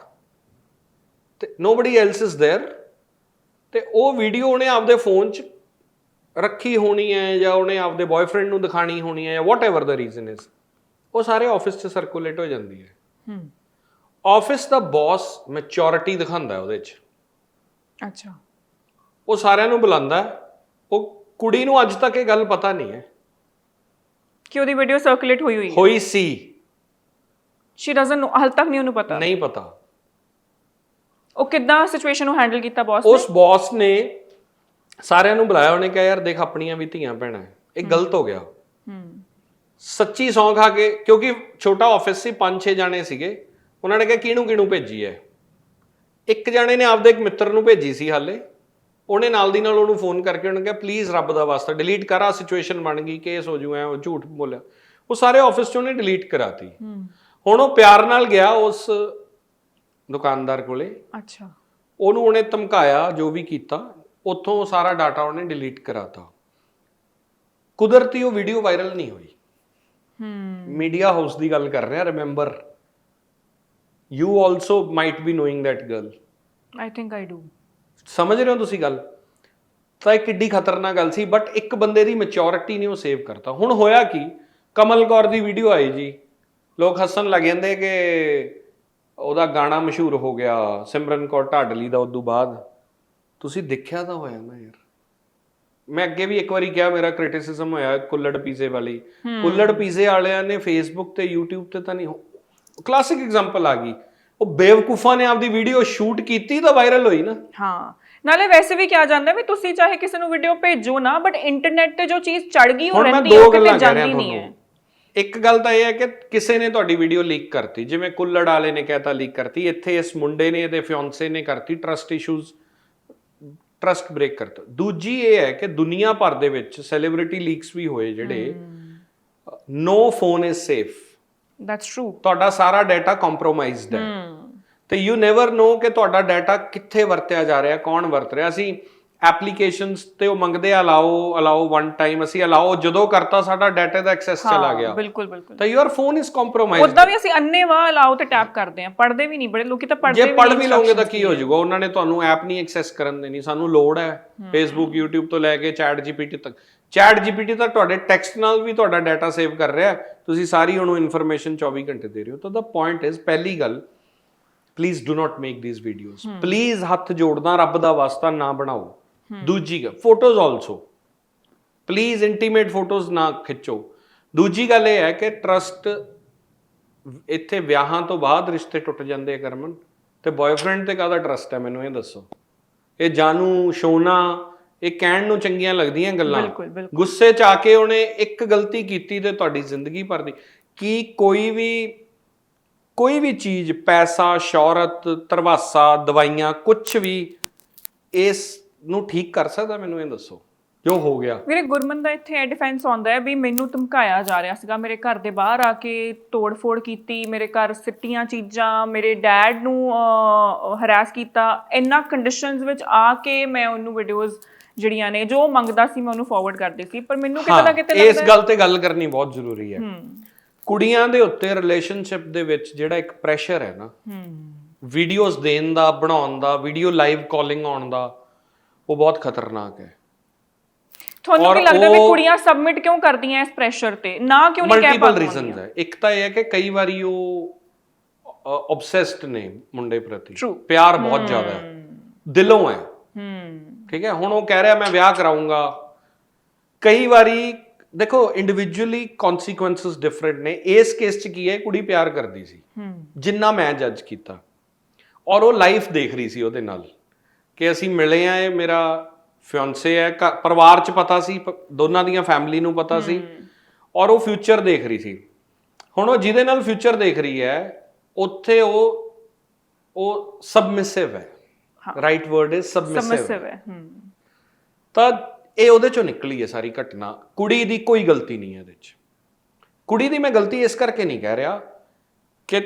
nobody else is there ਤੇ ਉਹ ਵੀਡੀਓ ਉਹਨੇ ਆਪਦੇ ਫੋਨ 'ਚ ਰੱਖੀ ਹੋਣੀ ਹੈ ਜਾਂ ਉਹਨੇ ਆਪਦੇ ਬॉयਫ੍ਰੈਂਡ ਨੂੰ ਦਿਖਾਣੀ ਹੋਣੀ ਹੈ ਜਾਂ ਵਾਟਐਵਰ ਦਾ ਰੀਜ਼ਨ ਇਜ਼ ਉਹ ਸਾਰੇ ਆਫਿਸ 'ਚ ਸਰਕੂਲੇਟ ਹੋ ਜਾਂਦੀ ਹੈ। ਹੂੰ। ਆਫਿਸ ਦਾ ਬੌਸ ਮੈਚੁਰਿਟੀ ਦਿਖਾਉਂਦਾ ਹੈ ਉਹਦੇ 'ਚ। ਅੱਛਾ। ਉਹ ਸਾਰਿਆਂ ਨੂੰ ਬੁਲਾਉਂਦਾ। ਉਹ ਕੁੜੀ ਨੂੰ ਅੱਜ ਤੱਕ ਇਹ ਗੱਲ ਪਤਾ ਨਹੀਂ ਹੈ। ਕਿ ਉਹਦੀ ਵੀਡੀਓ ਸਰਕੂਲੇਟ ਹੋਈ ਹੋਈ ਹੈ। ਹੋਈ ਸੀ। ਸ਼ੀ ਡਸਨਟ ਨੋ ਹਾਲ ਤੱਕ ਨਹੀਂ ਉਹਨੂੰ ਪਤਾ। ਨਹੀਂ ਪਤਾ। ਉਹ ਕਿੱਦਾਂ ਸਿਚੁਏਸ਼ਨ ਨੂੰ ਹੈਂਡਲ ਕੀਤਾ ਬੌਸ ਉਸ ਬੌਸ ਨੇ ਸਾਰਿਆਂ ਨੂੰ ਬੁਲਾਇਆ ਉਹਨੇ ਕਿਹਾ ਯਾਰ ਦੇਖ ਆਪਣੀਆਂ ਵੀ ਧੀਆਂ ਭੈਣਾਂ ਹੈ। ਇਹ ਗਲਤ ਹੋ ਗਿਆ। ਹੂੰ। ਸੱਚੀ ਸੌਂ ਖਾ ਕੇ ਕਿਉਂਕਿ ਛੋਟਾ ਆਫਿਸ ਸੀ ਪੰਜ ਛੇ ਜਾਣੇ ਸੀਗੇ। ਉਹਨਾਂ ਨੇ ਕਿਹਾ ਕਿਹਨੂੰ ਕਿਹਨੂੰ ਭੇਜੀ ਹੈ? ਇੱਕ ਜਾਣੇ ਨੇ ਆਪਦੇ ਇੱਕ ਮਿੱਤਰ ਨੂੰ ਭੇਜੀ ਸੀ ਹਾਲੇ। ਉਹਨੇ ਨਾਲ ਦੀ ਨਾਲ ਉਹਨੂੰ ਫੋਨ ਕਰਕੇ ਉਹਨੇ ਕਿਹਾ ਪਲੀਜ਼ ਰੱਬ ਦਾ ਵਾਸਤਾ ਡਿਲੀਟ ਕਰ ਆ ਸਿਚੁਏਸ਼ਨ ਬਣ ਗਈ ਕੇਸ ਹੋ ਜੂ ਐ ਉਹ ਝੂਠ ਬੋਲਿਆ। ਉਹ ਸਾਰੇ ਆਫਿਸ ਚੋਂ ਉਹਨੇ ਡਿਲੀਟ ਕਰਾਤੀ। ਹੂੰ। ਹੁਣ ਉਹ ਪਿਆਰ ਨਾਲ ਗਿਆ ਉਸ ਦੁਕਾਨਦਾਰ ਕੋਲੇ। ਅੱਛਾ। ਉਹਨੂੰ ਉਹਨੇ ਧਮਕਾਇਆ ਜੋ ਵੀ ਕੀਤਾ ਉੱਥੋਂ ਸਾਰਾ ਡਾਟਾ ਉਹਨੇ ਡਿਲੀਟ ਕਰਾਤਾ। ਕੁਦਰਤੀ ਉਹ ਵੀਡੀਓ ਵਾਇਰਲ ਨਹੀਂ ਹੋਈ। ਹੂੰ। ਮੀਡੀਆ ਹਾਊਸ ਦੀ ਗੱਲ ਕਰ ਰਿਹਾ remember you also might be knowing that girl I think I do ਸਮਝ ਰਹੇ ਹੋ ਤੁਸੀਂ ਗੱਲ? ਤਾਂ ਇਹ ਕਿੱਡੀ ਖਤਰਨਾਕ ਗੱਲ ਸੀ ਬਟ ਇੱਕ ਬੰਦੇ ਦੀ ਮੈਚੁਰਿਟੀ ਨੇ ਉਹ ਸੇਵ ਕਰਤਾ। ਹੁਣ ਹੋਇਆ ਕੀ? ਕਮਲ ਕੌਰ ਦੀ ਵੀਡੀਓ ਆਈ ਜੀ। ਲੋਕ ਹੱਸਣ ਲੱਗ ਜਾਂਦੇ ਕਿ ਉਹਦਾ ਗਾਣਾ ਮਸ਼ਹੂਰ ਹੋ ਗਿਆ ਸਿਮਰਨ ਕੌਰ ਢਾਡਲੀ ਦਾ ਉਦੋਂ ਬਾਅਦ। ਤੁਸੀਂ ਦੇਖਿਆ ਤਾਂ ਹੋਇਆ ਨਾ ਯਾਰ। ਮੈਂ ਅੱਗੇ ਵੀ ਇੱਕ ਵਾਰੀ ਕਿਹਾ ਮੇਰਾ ਕ੍ਰਿਟਿਸਿਜ਼ਮ ਹੋਇਆ ਕੁੱਲੜ ਪੀਜ਼ੇ ਵਾਲੀ। ਕੁੱਲੜ ਪੀਜ਼ੇ ਵਾਲਿਆਂ ਨੇ ਫੇਸਬੁੱਕ ਤੇ YouTube ਤੇ ਤਾਂ ਨਹੀਂ ਕਲਾਸਿਕ ਐਗਜ਼ਾਮਪਲ ਆ ਗਈ। ਉਹ ਬੇਵਕੂਫਾਂ ਨੇ ਆਪਦੀ ਵੀਡੀਓ ਸ਼ੂਟ ਕੀਤੀ ਤਾਂ ਵਾਇਰਲ ਹੋਈ ਨਾ। ਹਾਂ। ਨਾਲੇ ਵੈਸੇ ਵੀ ਕਿਹਾ ਜਾਂਦਾ ਵੀ ਤੁਸੀਂ ਚਾਹੇ ਕਿਸੇ ਨੂੰ ਵੀਡੀਓ ਭੇਜੋ ਨਾ ਬਟ ਇੰਟਰਨੈਟ ਤੇ ਜੋ ਚੀਜ਼ ਚੜ ਗਈ ਉਹ ਰਹਿੰਦੀ ਉਹ ਕਿਤੇ ਜਾਂਦੀ ਨਹੀਂ ਹੈ। ਇੱਕ ਗੱਲ ਤਾਂ ਇਹ ਹੈ ਕਿ ਕਿਸੇ ਨੇ ਤੁਹਾਡੀ ਵੀਡੀਓ ਲੀਕ ਕਰਤੀ ਜਿਵੇਂ ਕੁੱਲੜ ਵਾਲੇ ਨੇ ਕਹਿਤਾ ਲੀਕ ਕਰਤੀ ਇੱਥੇ ਇਸ ਮੁੰਡੇ ਨੇ ਇਹਦੇ ਫਿਓਂਸੇ ਨੇ ਕਰਤੀ ਟਰਸਟ ਇਸ਼ੂਜ਼ ਟਰਸਟ ਬ੍ਰੇਕ ਕਰਤਾ। ਦੂਜੀ ਇਹ ਹੈ ਕਿ ਦੁਨੀਆ ਭਰ ਦੇ ਵਿੱਚ ਸੈਲੀਬ੍ਰਿਟੀ ਲੀਕਸ ਵੀ ਹੋਏ ਜਿਹੜੇ no phone is safe that's true ਤੁਹਾਡਾ ਸਾਰਾ ਡਾਟਾ ਕੰਪਰੋਮਾਈਜ਼ਡ ਹੈ। ਤੇ ਯੂ ਨੈਵਰ ਨੋ ਕਿ ਤੁਹਾਡਾ ਡਾਟਾ ਕਿੱਥੇ ਵਰਤਿਆ ਜਾ ਰਿਹਾ ਕੌਣ ਵਰਤ ਰਿਹਾ। ਅਸੀਂ ਐਪਲੀਕੇਸ਼ਨਸ ਤੇ ਉਹ ਮੰਗਦੇ ਆ ਅਲਾਓ ਅਲਾਓ ਵਨ ਟਾਈਮ ਅਸੀਂ ਅਲਾਓ ਜਦੋਂ ਕਰਤਾ ਸਾਡਾ ਡਾਟਾ ਦਾ ਐਕਸੈਸ ਚਲਾ ਗਿਆ। ਬਿਲਕੁਲ ਬਿਲਕੁਲ। ਤਾਂ ਯੂਰ ਫੋਨ ਇਜ਼ ਕੰਪਰੋਮਾਈਜ਼ਡ ਉਦਾਂ ਵੀ ਅਸੀਂ ਅੰਨੇਵਾਹ ਅਲਾਓ ਤੇ ਟੈਪ ਕਰਦੇ ਆ ਪੜਦੇ ਵੀ ਨਹੀਂ ਬੜੇ ਲੋਕੀ ਤਾਂ ਪੜਦੇ ਜੇ ਪੜ ਵੀ ਲਓਗੇ ਤਾਂ ਕੀ ਹੋ ਜਾਊਗਾ? ਉਹਨਾਂ ਨੇ ਤੁਹਾਨੂੰ ਐਪ ਨਹੀਂ ਐਕਸੈਸ ਕਰਨ ਦੇਣੀ ਸਾਨੂੰ ਲੋੜ ਹੈ ਫੇਸਬੁੱਕ YouTube ਤੋਂ ਲੈ ਕੇ ਚੈਟ GPT ਤੱਕ। ਚੈਟ GPT ਤਾਂ ਤੁਹਾਡੇ ਟੈਕਸਟ ਨਾਲ ਵੀ ਤੁਹਾਡਾ ਡਾਟਾ ਸੇਵ ਕਰ ਰਿਹਾ। ਤੁਸੀਂ ਸਾਰੀ ਉਹਨੂੰ ਇਨਫੋਰਮੇਸ਼ਨ 24 ਘੰਟੇ ਦੇ ਰਹੇ ਹੋ। ਤਾਂ ਦਾ ਪੁਆਇੰਟ ਇਜ਼ ਪਹਿਲੀ ਗੱਲ please do not make these videos please ਹੱਥ ਜੋੜਦਾ ਰੱਬ ਦਾ ਵਾਸਤਾ ਨਾ ਬਣਾਓ। ਦੂਜੀ ਗੱਲ photos also please intimate photos ਨਾ ਖਿੱਚੋ। ਦੂਜੀ ਗੱਲ ਇਹ ਹੈ ਕਿ ਟਰਸਟ ਇੱਥੇ ਵਿਆਹਾਂ ਤੋਂ ਬਾਅਦ ਰਿਸ਼ਤੇ ਟੁੱਟ ਜਾਂਦੇ ਆ ਕਰਮਨ। ਤੇ ਬॉयਫ੍ਰੈਂਡ ਤੇ ਕਾਹਦਾ ਟਰਸਟ ਹੈ ਮੈਨੂੰ ਇਹ ਦੱਸੋ। ਇਹ ਜਾਨੂ ਸ਼ੋਨਾ ਇਹ ਕਹਿਣ ਨੂੰ ਚੰਗੀਆਂ ਲੱਗਦੀਆਂ ਗੱਲਾਂ। ਗੁੱਸੇ ਚ ਆ ਕੇ ਉਹਨੇ ਇੱਕ ਗਲਤੀ ਕੀਤੀ ਤੇ ਤੁਹਾਡੀ ਜ਼ਿੰਦਗੀ ਭਰ ਦੀ। ਕੀ ਕੋਈ ਵੀ ਕੋਈ ਵੀ ਚੀਜ਼ ਪੈਸਾ ਸ਼ੌਹਰਤ ਤਰਵਾਸਾ ਦਵਾਈਆਂ ਕੁਝ ਵੀ ਇਸ ਨੂੰ ਠੀਕ ਕਰ ਸਕਦਾ ਮੈਨੂੰ ਇਹ ਦੱਸੋ। ਜੋ ਹੋ ਗਿਆ? ਵੀਰੇ ਗੁਰਮਨ ਦਾ ਇੱਥੇ ਇਹ ਡਿਫੈਂਸ ਆਉਂਦਾ ਹੈ ਵੀ ਮੈਨੂੰ ਧਮਕਾਇਆ ਜਾ ਰਿਹਾ ਸੀਗਾ। ਮੇਰੇ ਘਰ ਦੇ ਬਾਹਰ ਆ ਕੇ ਤੋੜ-ਫੋੜ ਕੀਤੀ ਮੇਰੇ ਘਰ ਸਿੱਟੀਆਂ ਚੀਜ਼ਾਂ ਮੇਰੇ ਡੈਡ ਨੂੰ ਹਰਾਸ ਕੀਤਾ। ਇੰਨਾ ਕੰਡੀਸ਼ਨਸ ਵਿੱਚ ਆ ਕੇ ਮੈਂ ਉਹਨੂੰ ਵੀਡੀਓਜ਼ ਜਿਹੜੀਆਂ ਨੇ ਜੋ ਮੰਗਦਾ ਸੀ ਮੈਂ ਉਹਨੂੰ ਫਾਰਵਰਡ ਕਰਦੀ ਸੀ। ਪਰ ਮੈਨੂੰ ਕਿਤੇ ਨਾ ਕਿਤੇ ਇਸ ਗੱਲ ਤੇ ਗੱਲ ਕਰਨੀ ਬਹੁਤ ਜ਼ਰੂਰੀ ਹੈ। ਹੂੰ। ਕੁੜੀਆਂ ਦੇ ਉੱਤੇ ਰਿਲੇਸ਼ਨਸ਼ਿਪ ਦੇ ਵਿੱਚ ਜਿਹੜਾ ਇੱਕ ਪ੍ਰੈਸ਼ਰ ਹੈ ਨਾ ਹੂੰ। ਵੀਡੀਓਜ਼ ਦੇਣ ਦਾ ਬਣਾਉਣ ਦਾ ਵੀਡੀਓ ਲਾਈਵ ਕਾਲਿੰਗ ਆਉਣ ਦਾ ਉਹ ਬਹੁਤ ਖਤਰਨਾਕ ਹੈ। ਤੁਹਾਨੂੰ ਕੀ ਲੱਗਦਾ ਵੀ ਕੁੜੀਆਂ ਸਬਮਿਟ ਕਿਉਂ ਕਰਦੀਆਂ ਇਸ ਪ੍ਰੈਸ਼ਰ ਤੇ? ਨਾ ਕਿਉਂ ਨਹੀਂ ਕਹਿ ਮਲਟੀਪਲ ਪਾਉਂਦੀਆਂ? ਰੀਜ਼ਨਸ ਹੈ। ਇੱਕ ਤਾਂ ਇਹ ਹੈ ਕਿ ਕਈ ਵਾਰੀ ਉਹ ਆਬਸੈਸਡ ਨੇ ਮੁੰਡੇ ਪ੍ਰਤੀ. ਪਿਆਰ ਬਹੁਤ ਜ਼ਿਆਦਾ ਹੈ। ਦਿਲੋਂ ਹੈ। ਹੂੰ। ਠੀਕ ਹੈ? ਹੁਣ ਉਹ ਕਹਿ ਰਿਹਾ ਮੈਂ ਵਿਆਹ ਕਰਾਉਂਗਾ ਕਈ ਵਾਰੀ ਦੇਖੋ ਇੰਡੀਵਿਜੂਅਲੀ ਕਨਸੀਕੁਐਂਸਸ ਡਿਫਰੈਂਟ ਨੇ। ਇਸ ਕੇਸ 'ਚ ਕੀ ਹੈ? ਕੁੜੀ ਪਿਆਰ ਕਰਦੀ ਸੀ। ਜਿੰਨਾ ਮੈਂ ਜੱਜ ਕੀਤਾ। ਔਰ ਉਹ ਲਾਈਫ ਦੇਖ ਰਹੀ ਸੀ ਉਹਦੇ ਨਾਲ। ਕਿ ਅਸੀਂ ਮਿਲੇ ਆ ਇਹ ਮੇਰਾ ਫਿਓਂਸੇ ਹੈ ਪਰਿਵਾਰ 'ਚ ਪਤਾ ਸੀ ਦੋਨਾਂ ਦੀਆਂ ਫੈਮਿਲੀ ਨੂੰ ਪਤਾ ਸੀ ਔਰ ਉਹ ਫਿਊਚਰ ਦੇਖ ਰਹੀ ਸੀ। ਹੁਣ ਉਹ ਜਿਹਦੇ ਨਾਲ ਫਿਊਚਰ ਦੇਖ ਰਹੀ ਹੈ ਉੱਥੇ ਉਹ ਉਹ ਸਬਮਿਸਿਵ ਹੈ। ਰਾਈਟ ਵਰਡ ਇਜ਼ ਸਬਮਿਸਿਵ ਹੂੰ ਤਾਂ ਇਹ ਉਹਦੇ ਚੋਂ ਨਿਕਲੀ ਹੈ ਸਾਰੀ ਘਟਨਾ। ਕੁੜੀ ਦੀ ਕੋਈ ਗਲਤੀ ਨਹੀਂ ਹੈ ਇਹਦੇ 'ਚ। ਕੁੜੀ ਦੀ ਮੈਂ ਗਲਤੀ ਇਸ ਕਰਕੇ ਨਹੀਂ ਕਹਿ ਰਿਹਾ ਕਿ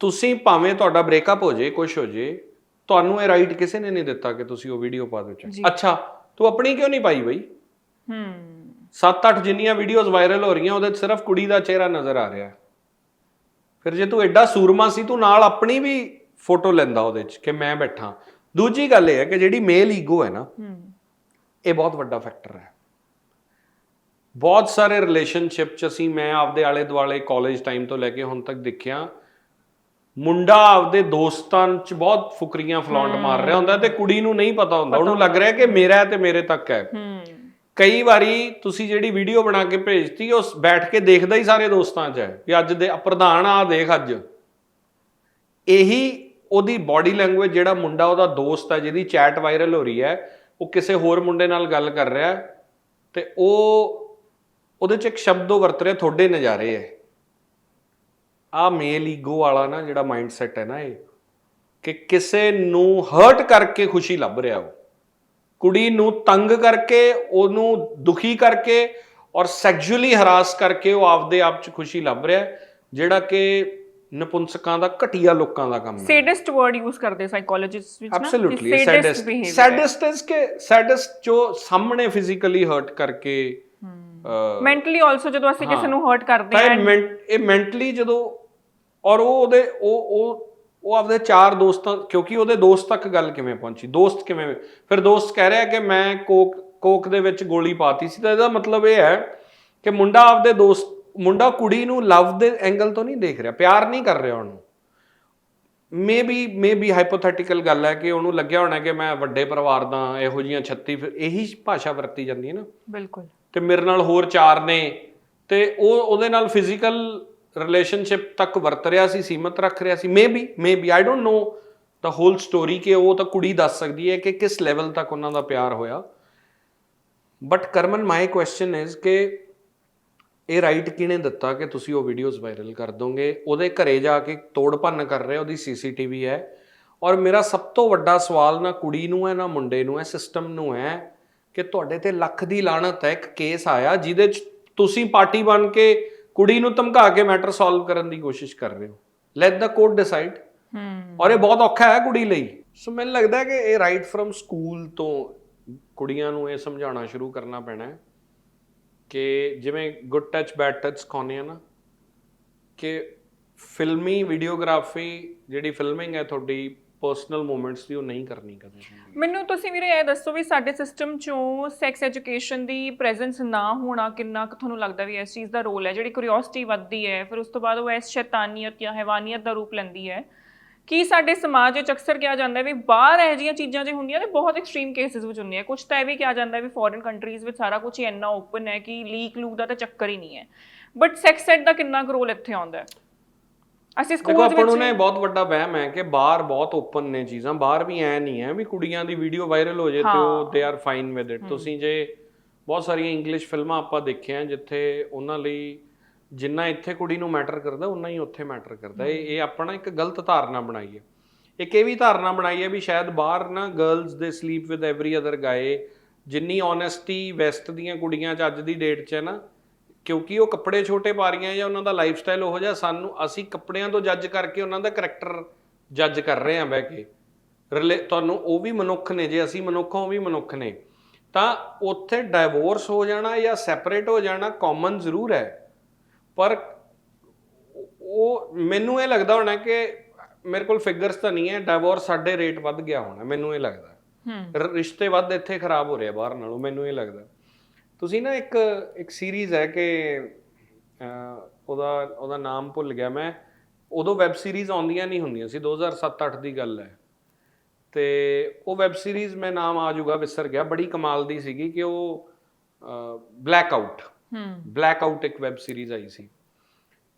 ਤੁਸੀਂ ਭਾਵੇਂ ਤੁਹਾਡਾ ਬ੍ਰੇਕਅਪ ਹੋ ਜੇ ਕੁਝ ਹੋ ਜੇ ਤੁਹਾਨੂੰ ਇਹ ਰਾਈਟ ਕਿਸੇ ਨੇ ਨਹੀਂ ਦਿੱਤਾ ਕਿ ਤੁਸੀਂ ਉਹ ਵੀਡੀਓ ਪਾ ਦਿਓ ਚ ਅੱਛਾ ਤੂੰ ਆਪਣੀ ਕਿਉਂ ਨਹੀਂ ਪਾਈ ਬਈ? ਹੂੰ। 7-8 ਜਿੰਨੀਆਂ ਵੀਡੀਓਜ਼ ਵਾਇਰਲ ਹੋ ਰਹੀਆਂ ਉਹਦੇ ਸਿਰਫ ਕੁੜੀ ਦਾ ਚਿਹਰਾ ਨਜ਼ਰ ਆ ਰਿਹਾ। ਫਿਰ ਜੇ ਤੂੰ ਐਡਾ ਸੂਰਮਾ ਸੀ ਤੂੰ ਨਾਲ ਆਪਣੀ ਵੀ ਫੋਟੋ ਲੈਂਦਾ ਉਹਦੇ 'ਚ ਕਿ ਮੈਂ ਬੈਠਾ। ਦੂਜੀ ਗੱਲ ਇਹ ਹੈ ਕਿ ਜਿਹੜੀ ਮੇਲ ਈਗੋ ਹੈ ਨਾ ਹੂੰ। ਇਹ ਬਹੁਤ ਵੱਡਾ ਫੈਕਟਰ ਹੈ। ਬਹੁਤ ਸਾਰੇ ਰਿਲੇਸ਼ਨਸ਼ਿਪ ਚ ਅਸੀਂ ਮੈਂ ਆਪਦੇ ਆਲੇ ਦੁਆਲੇ ਕਾਲਜ ਟਾਈਮ ਤੋਂ ਲੈ ਕੇ ਹੁਣ ਤੱਕ ਦੇਖਿਆ ਮੁੰਡਾ ਆਪਦੇ ਦੋਸਤਾਂ ਚ ਬਹੁਤ ਫੁਕਰੀਆਂ ਫਲੌਂਟ ਮਾਰ ਰਿਹਾ ਹੁੰਦਾ ਤੇ ਕੁੜੀ ਨੂੰ ਨਹੀਂ ਪਤਾ ਹੁੰਦਾ। ਉਹਨੂੰ ਲੱਗ ਰਿਹਾ ਕਿ ਮੇਰਾ ਤੇ ਮੇਰੇ ਤੱਕ ਹੈ। ਕਈ ਵਾਰੀ ਤੁਸੀਂ ਜਿਹੜੀ ਵੀਡੀਓ ਬਣਾ ਕੇ ਭੇਜਤੀ ਉਹ ਬੈਠ ਕੇ ਦੇਖਦਾ ਹੀ ਸਾਰੇ ਦੋਸਤਾਂ 'ਚ ਹੈ ਕਿ ਅੱਜ ਦੇ ਪ੍ਰਧਾਨ ਆ ਦੇਖ ਅੱਜ। ਇਹੀ ਉਹਦੀ ਬਾਡੀ ਲੈਂਗੁਏਜ ਜਿਹੜਾ ਮੁੰਡਾ ਉਹਦਾ ਦੋਸਤ ਹੈ ਜਿਹਦੀ ਚੈਟ ਵਾਇਰਲ ਹੋ ਰਹੀ ਹੈ ਉਹ ਕਿਸੇ ਹੋਰ ਮੁੰਡੇ ਨਾਲ ਗੱਲ ਕਰ ਰਿਹਾ ਤੇ ਉਹ ਉਹਦੇ 'ਚ ਇੱਕ ਸ਼ਬਦ ਉਹ ਵਰਤ ਰਿਹਾ ਤੁਹਾਡੇ ਨਜ਼ਾਰੇ ਹੈ। ਆ ਮੇਲ ਈਗੋ ਵਾਲਾ ਨਾ ਜਿਹੜਾ ਮਾਈਂਡਸੈਟ ਹੈ ਨਾ ਇਹ ਕਿ ਕਿਸੇ ਨੂੰ ਹਰਟ ਕਰਕੇ ਖੁਸ਼ੀ ਲੱਭ ਰਿਹਾ ਉਹ। ਕੁੜੀ ਨੂੰ ਤੰਗ ਕਰਕੇ ਉਹਨੂੰ ਦੁਖੀ ਕਰਕੇ ਔਰ ਸੈਕਸ਼ੂਅਲੀ ਹਰਾਸ ਕਰਕੇ ਉਹ ਆਪਦੇ ਆਪ 'ਚ ਖੁਸ਼ੀ ਲੱਭ ਰਿਹਾ ਜਿਹੜਾ ਕਿ ਨਪੁੰਸਕਾਂ ਦਾ ਘਟੀਆ ਲੋਕਾਂ ਦਾ ਕੰਮ ਹੈ। ਸੈਡਿਸਟ ਵਰਡ ਯੂਜ਼ ਕਰਦੇ ਸਾਈਕੋਲੋਜਿਸਟ ਵਿੱਚ ਨਾ ਐਬਸੋਲੂਟਲੀ ਸੈਡਿਸਟ। ਸੈਡਿਸਟ ਇਜ਼ ਕਿ ਸੈਡਿਸਟ ਜੋ ਸਾਹਮਣੇ ਫਿਜ਼ੀਕਲੀ ਹਰਟ ਕਰਕੇ ਮੈਂਟਲੀ ਆਲਸੋ ਜਦੋਂ ਅਸੀਂ ਕਿਸੇ ਨੂੰ ਹਰਟ ਕਰਦੇ ਹਾਂ। ਇਹ ਮੈਂਟਲੀ ਜਦੋਂ ਔਰ ਉਹ ਉਹਦੇ ਉਹ ਉਹ ਉਹ ਆਪਦੇ ਚਾਰ ਦੋਸਤਾਂ ਕਿਉਂਕਿ ਉਹਦੇ ਦੋਸਤ ਤੱਕ ਗੱਲ ਕਿਵੇਂ ਪਹੁੰਚੀ? ਦੋਸਤ ਕਿਵੇਂ? ਫਿਰ ਦੋਸਤ ਕਹਿ ਰਿਹਾ ਕਿ ਮੈਂ ਕੋਕ ਕੋਕ ਦੇ ਵਿੱਚ ਗੋਲੀ ਪਾਤੀ ਸੀ। ਤਾਂ ਇਹਦਾ ਮਤਲਬ ਇਹ ਹੈ ਕਿ ਮੁੰਡਾ ਆਪਦੇ ਦੋਸਤ ਮੁੰਡਾ ਕੁੜੀ ਨੂੰ ਲਵ ਦੇ ਐਂਗਲ ਤੋਂ ਨਹੀਂ ਦੇਖ ਰਿਹਾ ਪਿਆਰ ਨਹੀਂ ਕਰ ਰਿਹਾ ਉਹਨੂੰ। ਮੇਬੀ ਮੇਬੀ ਹਾਈਪੋਥੈਟੀਕਲ ਗੱਲ ਹੈ ਕਿ ਉਹਨੂੰ ਲੱਗਿਆ ਹੋਣਾ ਕਿ ਮੈਂ ਵੱਡੇ ਪਰਿਵਾਰ ਦਾ ਇਹੋ ਜੀਆਂ 36 ਫਿਰ ਇਹੀ ਭਾਸ਼ਾ ਵਰਤੀ ਜਾਂਦੀ ਹੈ ਨਾ। ਬਿਲਕੁਲ। ਤੇ ਮੇਰੇ ਨਾਲ ਹੋਰ ਚਾਰ ਨੇ ਤੇ ਉਹ ਉਹਦੇ ਨਾਲ ਫਿਜ਼ੀਕਲ ਰਿਲੇਸ਼ਨਸ਼ਿਪ ਤੱਕ ਵਰਤ ਰਿਹਾ ਸੀ, ਸੀਮਤ ਰੱਖ ਰਿਹਾ ਸੀ। Maybe maybe I don't know the whole story ਕਿ ਉਹ ਤਾਂ ਕੁੜੀ ਦੱਸ ਸਕਦੀ ਹੈ ਕਿ ਕਿਸ ਲੈਵਲ ਤੱਕ ਉਹਨਾਂ ਦਾ ਪਿਆਰ ਹੋਇਆ। But Karman my question is ਕਿ ਇਹ ਰਾਈਟ ਕਿਹਨੇ ਦਿੱਤਾ ਕਿ ਤੁਸੀਂ ਉਹ ਵੀਡੀਓਜ਼ ਵਾਇਰਲ ਕਰ ਦੋਗੇ? ਉਹਦੇ ਘਰੇ ਜਾ ਕੇ ਤੋੜ ਭੰਨ ਕਰ ਰਹੇ, ਉਹਦੀ ਸੀਸੀਟੀਵੀ ਹੈ। ਔਰ ਮੇਰਾ ਸਭ ਤੋਂ ਵੱਡਾ ਸਵਾਲ ਨਾ ਕੁੜੀ ਨੂੰ ਹੈ, ਨਾ ਮੁੰਡੇ ਨੂੰ ਹੈ ਸਿਸਟਮ ਨੂੰ ਹੈ ਕਿ ਤੁਹਾਡੇ ਤੇ ਲੱਖ ਦੀ ਲਾਣਤ ਹੈ, ਇੱਕ ਕੇਸ ਆਇਆ ਜਿਹਦੇ ਚ ਤੁਸੀਂ ਪਾਰਟੀ ਬਣ ਕੇ ਕੁੜੀ ਨੂੰ ਧਮਕਾ ਕੇ ਮੈਟਰ ਸੋਲਵ ਕਰਨ ਦੀ ਕੋਸ਼ਿਸ਼ ਕਰ ਰਹੇ ਹੋ। ਲੈਟ ਦਾ ਕੋਰਟ ਡਿਸਾਈਡ ਹੂੰ। ਔਰ ਇਹ ਬਹੁਤ ਔਖਾ ਹੈ ਕੁੜੀ ਲਈ। ਸੋ ਮੈਨੂੰ ਲੱਗਦਾ ਹੈ ਕਿ ਇਹ ਰਾਈਟ ਫਰਮ ਸਕੂਲ ਤੋਂ ਕੁੜੀਆਂ ਨੂੰ ਇਹ ਸਮਝਾਉਣਾ ਸ਼ੁਰੂ ਕਰਨਾ ਪੈਣਾ ਹੈ ਕਿ ਜਿਵੇਂ ਗੁੱਡ ਟੱਚ ਬੈਡ ਟੱਚ ਸਿਖਾਉਂਦੇ ਆ ਨਾ ਕਿ ਫਿਲਮੀ ਵੀਡੀਓਗ੍ਰਾਫੀ ਜਿਹੜੀ ਫਿਲਮਿੰਗ ਹੈ ਤੁਹਾਡੀ ਪਰਸਨਲ ਮੂਮੈਂਟਸ ਦੀ ਉਹ ਨਹੀਂ ਕਰਨੀ ਕਦੇ ਮੈਨੂੰ ਤੁਸੀਂ ਵੀਰੇ ਇਹ ਦੱਸੋ ਵੀ ਸਾਡੇ ਸਿਸਟਮ ਚੋਂ ਸੈਕਸ ਐਜੂਕੇਸ਼ਨ ਦੀ ਪ੍ਰੈਜ਼ੈਂਸ ਨਾ ਹੋਣਾ ਕਿੰਨਾ ਕੁ ਤੁਹਾਨੂੰ ਲੱਗਦਾ ਵੀ ਇਸ ਚੀਜ਼ ਦਾ ਰੋਲ ਹੈ? ਜਿਹੜੀ ਕਿਉਰਿਓਸਿਟੀ ਵੱਧਦੀ ਹੈ, ਫਿਰ ਉਸ ਤੋਂ ਬਾਅਦ ਉਹ ਇਸ ਸ਼ੈਤਾਨੀਅਤ ਜਾਂ ਹੈਵਾਨੀਅਤ ਦਾ ਰੂਪ ਲੈਂਦੀ ਹੈ। ਕੀ ਸਾਡੇ ਸਮਾਜ ਵਿੱਚ ਅਕਸਰ ਕਿਹਾ ਜਾਂਦਾ ਵੀ ਬਾਹਰ ਇਹ ਜਿਹੀਆਂ ਚੀਜ਼ਾਂ ਜੇ ਹੁੰਦੀਆਂ ਨੇ ਬਹੁਤ ਐਕਸਟ੍ਰੀਮ ਕੇਸਿਸ ਵਿੱਚ ਹੁੰਦੀਆਂ। ਕੁਝ ਤਾਂ ਇਹ ਵੀ ਕਿਹਾ ਜਾਂਦਾ ਵੀ ਫੋਰਨ ਕੰਟਰੀਜ਼ ਵਿੱਚ ਸਾਰਾ ਕੁਝ ਇੰਨਾ ਓਪਨ ਹੈ ਕਿ ਲੀਕ ਲੂਕ ਦਾ ਤਾਂ ਚੱਕਰ ਹੀ ਨਹੀਂ ਹੈ। ਬਟ ਸੈਕਸ ਐਡ ਦਾ ਕਿੰਨਾ ਕੁ ਰੋਲ ਇੱਥੇ ਆਉਂਦਾ ਹੈ? ਅਸੀਂ ਦੇਖੋ ਸਕੂਲ ਆਪਾਂ ਨੂੰ ਵਿੱਚ ਨਾ ਇਹ ਬਹੁਤ ਵੱਡਾ ਵਹਿਮ ਹੈ ਕਿ ਬਾਹਰ ਬਹੁਤ ਓਪਨ ਨੇ ਚੀਜ਼ਾਂ ਬਾਹਰ ਵੀ ਐ ਨਹੀਂ ਹੈ ਵੀ ਕੁੜੀਆਂ ਦੀ ਵੀਡੀਓ ਵਾਇਰਲ ਹੋ ਜੇ ਤੇ ਉਹ they are fine with it ਤੁਸੀਂ ਜੇ ਬਹੁਤ ਸਾਰੀਆਂ ਇੰਗਲਿਸ਼ ਫਿਲਮਾਂ ਆਪਾਂ ਦੇਖੀਆਂ ਜਿੱਥੇ ਉਹਨਾਂ ਲਈ ਜਿੰਨਾ ਇੱਥੇ ਕੁੜੀ ਨੂੰ ਮੈਟਰ ਕਰਦਾ ਉਨਾ ਹੀ ਉੱਥੇ ਮੈਟਰ ਕਰਦਾ। ਇਹ ਇਹ ਆਪਣਾ ਇੱਕ ਗਲਤ ਧਾਰਨਾ ਬਣਾਈ ਹੈ। ਇੱਕ ਇਹ ਵੀ ਧਾਰਨਾ ਬਣਾਈ ਹੈ ਵੀ ਸ਼ਾਇਦ ਬਾਹਰ ਨਾ ਗਰਲਸ ਦੇ ਸਲੀਪ ਵਿਦ ਐਵਰੀ ਅਦਰ ਗਾਏ ਜਿੰਨੀ ਓਨੈਸਟੀ ਵੈਸਟ ਦੀਆਂ ਕੁੜੀਆਂ ਚ ਅੱਜ ਦੀ ਡੇਟ 'ਚ ਹੈ ਨਾ ਕਿਉਂਕਿ ਉਹ ਕੱਪੜੇ ਛੋਟੇ ਪਾ ਰਹੀਆਂ ਜਾਂ ਉਹਨਾਂ ਦਾ ਲਾਈਫ ਸਟਾਈਲ ਉਹੋ ਜਿਹਾ ਸਾਨੂੰ ਅਸੀਂ ਕੱਪੜਿਆਂ ਤੋਂ ਜੱਜ ਕਰਕੇ ਉਹਨਾਂ ਦਾ ਕਰੈਕਟਰ ਜੱਜ ਕਰ ਰਹੇ ਹਾਂ ਬਹਿ ਕੇ। ਰਿਲੇ- ਤੁਹਾਨੂੰ ਉਹ ਵੀ ਮਨੁੱਖ ਨੇ ਜੇ ਅਸੀਂ ਮਨੁੱਖ ਹਾਂ ਉਹ ਵੀ ਮਨੁੱਖ ਨੇ। ਤਾਂ ਉੱਥੇ ਡਾਈਵੋਰਸ ਹੋ ਜਾਣਾ ਜਾਂ ਸੈਪਰੇਟ ਹੋ ਜਾਣਾ ਕਾਮਨ ਜ਼ਰੂਰ ਹੈ। ਪਰ ਉਹ ਮੈਨੂੰ ਇਹ ਲੱਗਦਾ ਹੋਣਾ ਕਿ ਮੇਰੇ ਕੋਲ ਫਿਗਰਸ ਤਾਂ ਨਹੀਂ ਹੈ ਡਾਈਵੋਰਸ ਸਾਡੇ ਰੇਟ ਵੱਧ ਗਿਆ ਹੋਣਾ ਮੈਨੂੰ ਇਹ ਲੱਗਦਾ। ਹੂੰ। ਰਿਸ਼ਤੇ ਵੱਧ ਇੱਥੇ ਖਰਾਬ ਹੋ ਰਿਹਾ ਬਾਹਰ ਨਾਲੋਂ ਮੈਨੂੰ ਇਹ ਲੱਗਦਾ। ਤੁਸੀਂ ਨਾ ਇੱਕ ਇੱਕ ਸੀਰੀਜ਼ ਹੈ ਕਿ ਉਹਦਾ ਉਹਦਾ ਨਾਮ ਭੁੱਲ ਗਿਆ ਮੈਂ। ਉਦੋਂ ਵੈਬ ਸੀਰੀਜ਼ ਆਉਂਦੀਆਂ ਨਹੀਂ ਹੁੰਦੀਆਂ ਸੀ 2007-8 ਦੀ ਗੱਲ ਹੈ। ਤੇ ਉਹ ਵੈਬ ਸੀਰੀਜ਼ ਮੈਂ ਨਾਮ ਆ ਜਾਊਗਾ ਵਿਸਰ ਗਿਆ। ਬੜੀ ਕਮਾਲ ਦੀ ਸੀਗੀ ਕਿ ਉਹ ਬਲੈਕ ਆਊਟ ਹੂੰ। ਬਲੈਕ ਆਊਟ ਇੱਕ ਵੈਬ ਸੀਰੀਜ਼ ਆਈ ਸੀ।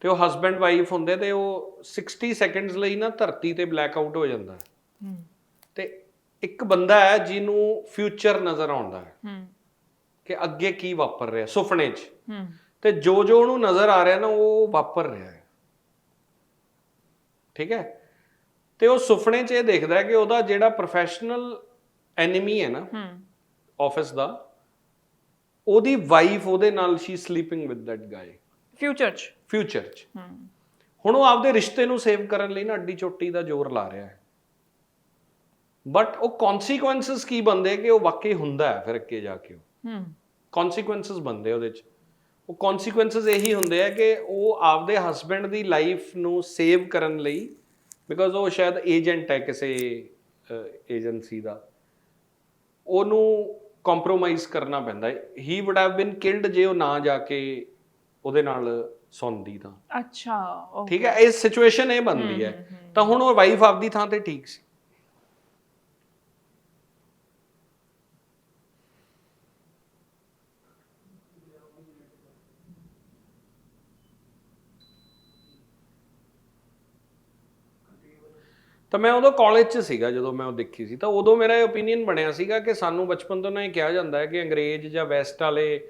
ਤੇ ਉਹ ਹਸਬੈਂਡ ਵਾਈਫ ਹੁੰਦੇ ਤੇ ਉਹ 60 ਸੈਕਿੰਡਸ ਲਈ ਨਾ ਧਰਤੀ ਤੇ ਬਲੈਕ ਆਊਟ ਹੋ ਜਾਂਦਾ ਹੈ। ਹੂੰ। ਤੇ ਇੱਕ ਬੰਦਾ ਹੈ ਜਿਹਨੂੰ ਫਿਊਚਰ ਨਜ਼ਰ ਆਉਂਦਾ ਹੈ। ਹੂੰ। ਕਿ ਅੱਗੇ ਕੀ ਵਾਪਰ ਰਿਹਾ ਸੁਪਨੇ 'ਚ। ਹੂੰ। ਤੇ ਜੋ ਜੋ ਉਹਨੂੰ ਨਜ਼ਰ ਆ ਰਿਹਾ ਨਾ ਉਹ ਵਾਪਰ ਰਿਹਾ ਹੈ। ਠੀਕ ਹੈ? ਤੇ ਉਹ ਸੁਪਨੇ 'ਚ ਇਹ ਦੇਖਦਾ ਹੈ ਕਿ ਉਹਦਾ ਜਿਹੜਾ ਪ੍ਰੋਫੈਸ਼ਨਲ ਐਨੀਮੀ ਹੈ ਨਾ ਹੂੰ। ਆਫਿਸ ਦਾ ਉਹਦੀ ਵਾਈਫ ਉਹਦੇ ਨਾਲ she sleeping with that guy future ਚ। ਫਿਊਚਰ 'ਚ। ਹੂੰ। ਹੁਣ ਉਹ ਆਪਦੇ ਰਿਸ਼ਤੇ ਨੂੰ ਸੇਵ ਕਰਨ ਲਈ ਨਾ ਅੱਡੀ ਚੋਟੀ ਦਾ ਜ਼ੋਰ ਲਾ ਰਿਹਾ ਹੈ। ਬਟ ਉਹ ਕਨਸੀਕੁਐਂਸਸ ਕੀ ਬੰਦੇ ਕਿ ਉਹ ਵਾਕਈ ਹੁੰਦਾ ਹੈ ਫਿਰ ਅੱਗੇ ਜਾ ਕੇ ਹੂੰ। ਕਨਸੀਕੁਐਂਸਸ ਬੰਦੇ ਉਹਦੇ 'ਚ। ਉਹ ਕਨਸੀਕੁਐਂਸਸ ਇਹੀ ਹੁੰਦੇ ਆ ਕਿ ਉਹ ਆਪਦੇ ਹਸਬੰਡ ਦੀ ਲਾਈਫ ਨੂੰ ਸੇਵ ਕਰਨ ਲਈ ਬਿਕਾਜ਼ ਉਹ ਸ਼ਾਇਦ ਏਜੰਟ ਹੈ ਕਿਸੇ ਏਜੰਸੀ ਦਾ। ਉਹਨੂੰ ਕੰਪਰੋਮਾਈਜ਼ ਕਰਨਾ ਪੈਂਦਾ ਹੈ। He would have been killed ਜੇ ਉਹ ਨਾ ਜਾ ਕੇ ਉਹਦੇ ਨਾਲ ਸੌਂਦੀ ਤਾਂ। ਅੱਛਾ ਠੀਕ ਹੈ ਇਹ ਸਿਚੁਏਸ਼ਨ ਇਹ ਬਣਦੀ ਹੈ ਤਾਂ ਹੁਣ ਉਹ ਵਾਈਫ ਆਪਦੀ ਥਾਂ ਤੇ ਠੀਕ ਸੀ। ਤਾਂ ਮੈਂ ਉਦੋਂ ਕਾਲਜ 'ਚ ਸੀਗਾ ਜਦੋਂ ਮੈਂ ਉਹ ਦੇਖੀ ਸੀ। ਤਾਂ ਉਦੋਂ ਮੇਰਾ ਇਹ ਓਪੀਨੀਅਨ ਬਣਿਆ ਸੀਗਾ ਕਿ ਸਾਨੂੰ ਬਚਪਨ ਤੋਂ ਨਾ ਇਹ ਕਿਹਾ ਜਾਂਦਾ ਹੈ ਕਿ ਅੰਗਰੇਜ਼ ਜਾਂ ਵੈਸਟ ਵਾਲੇ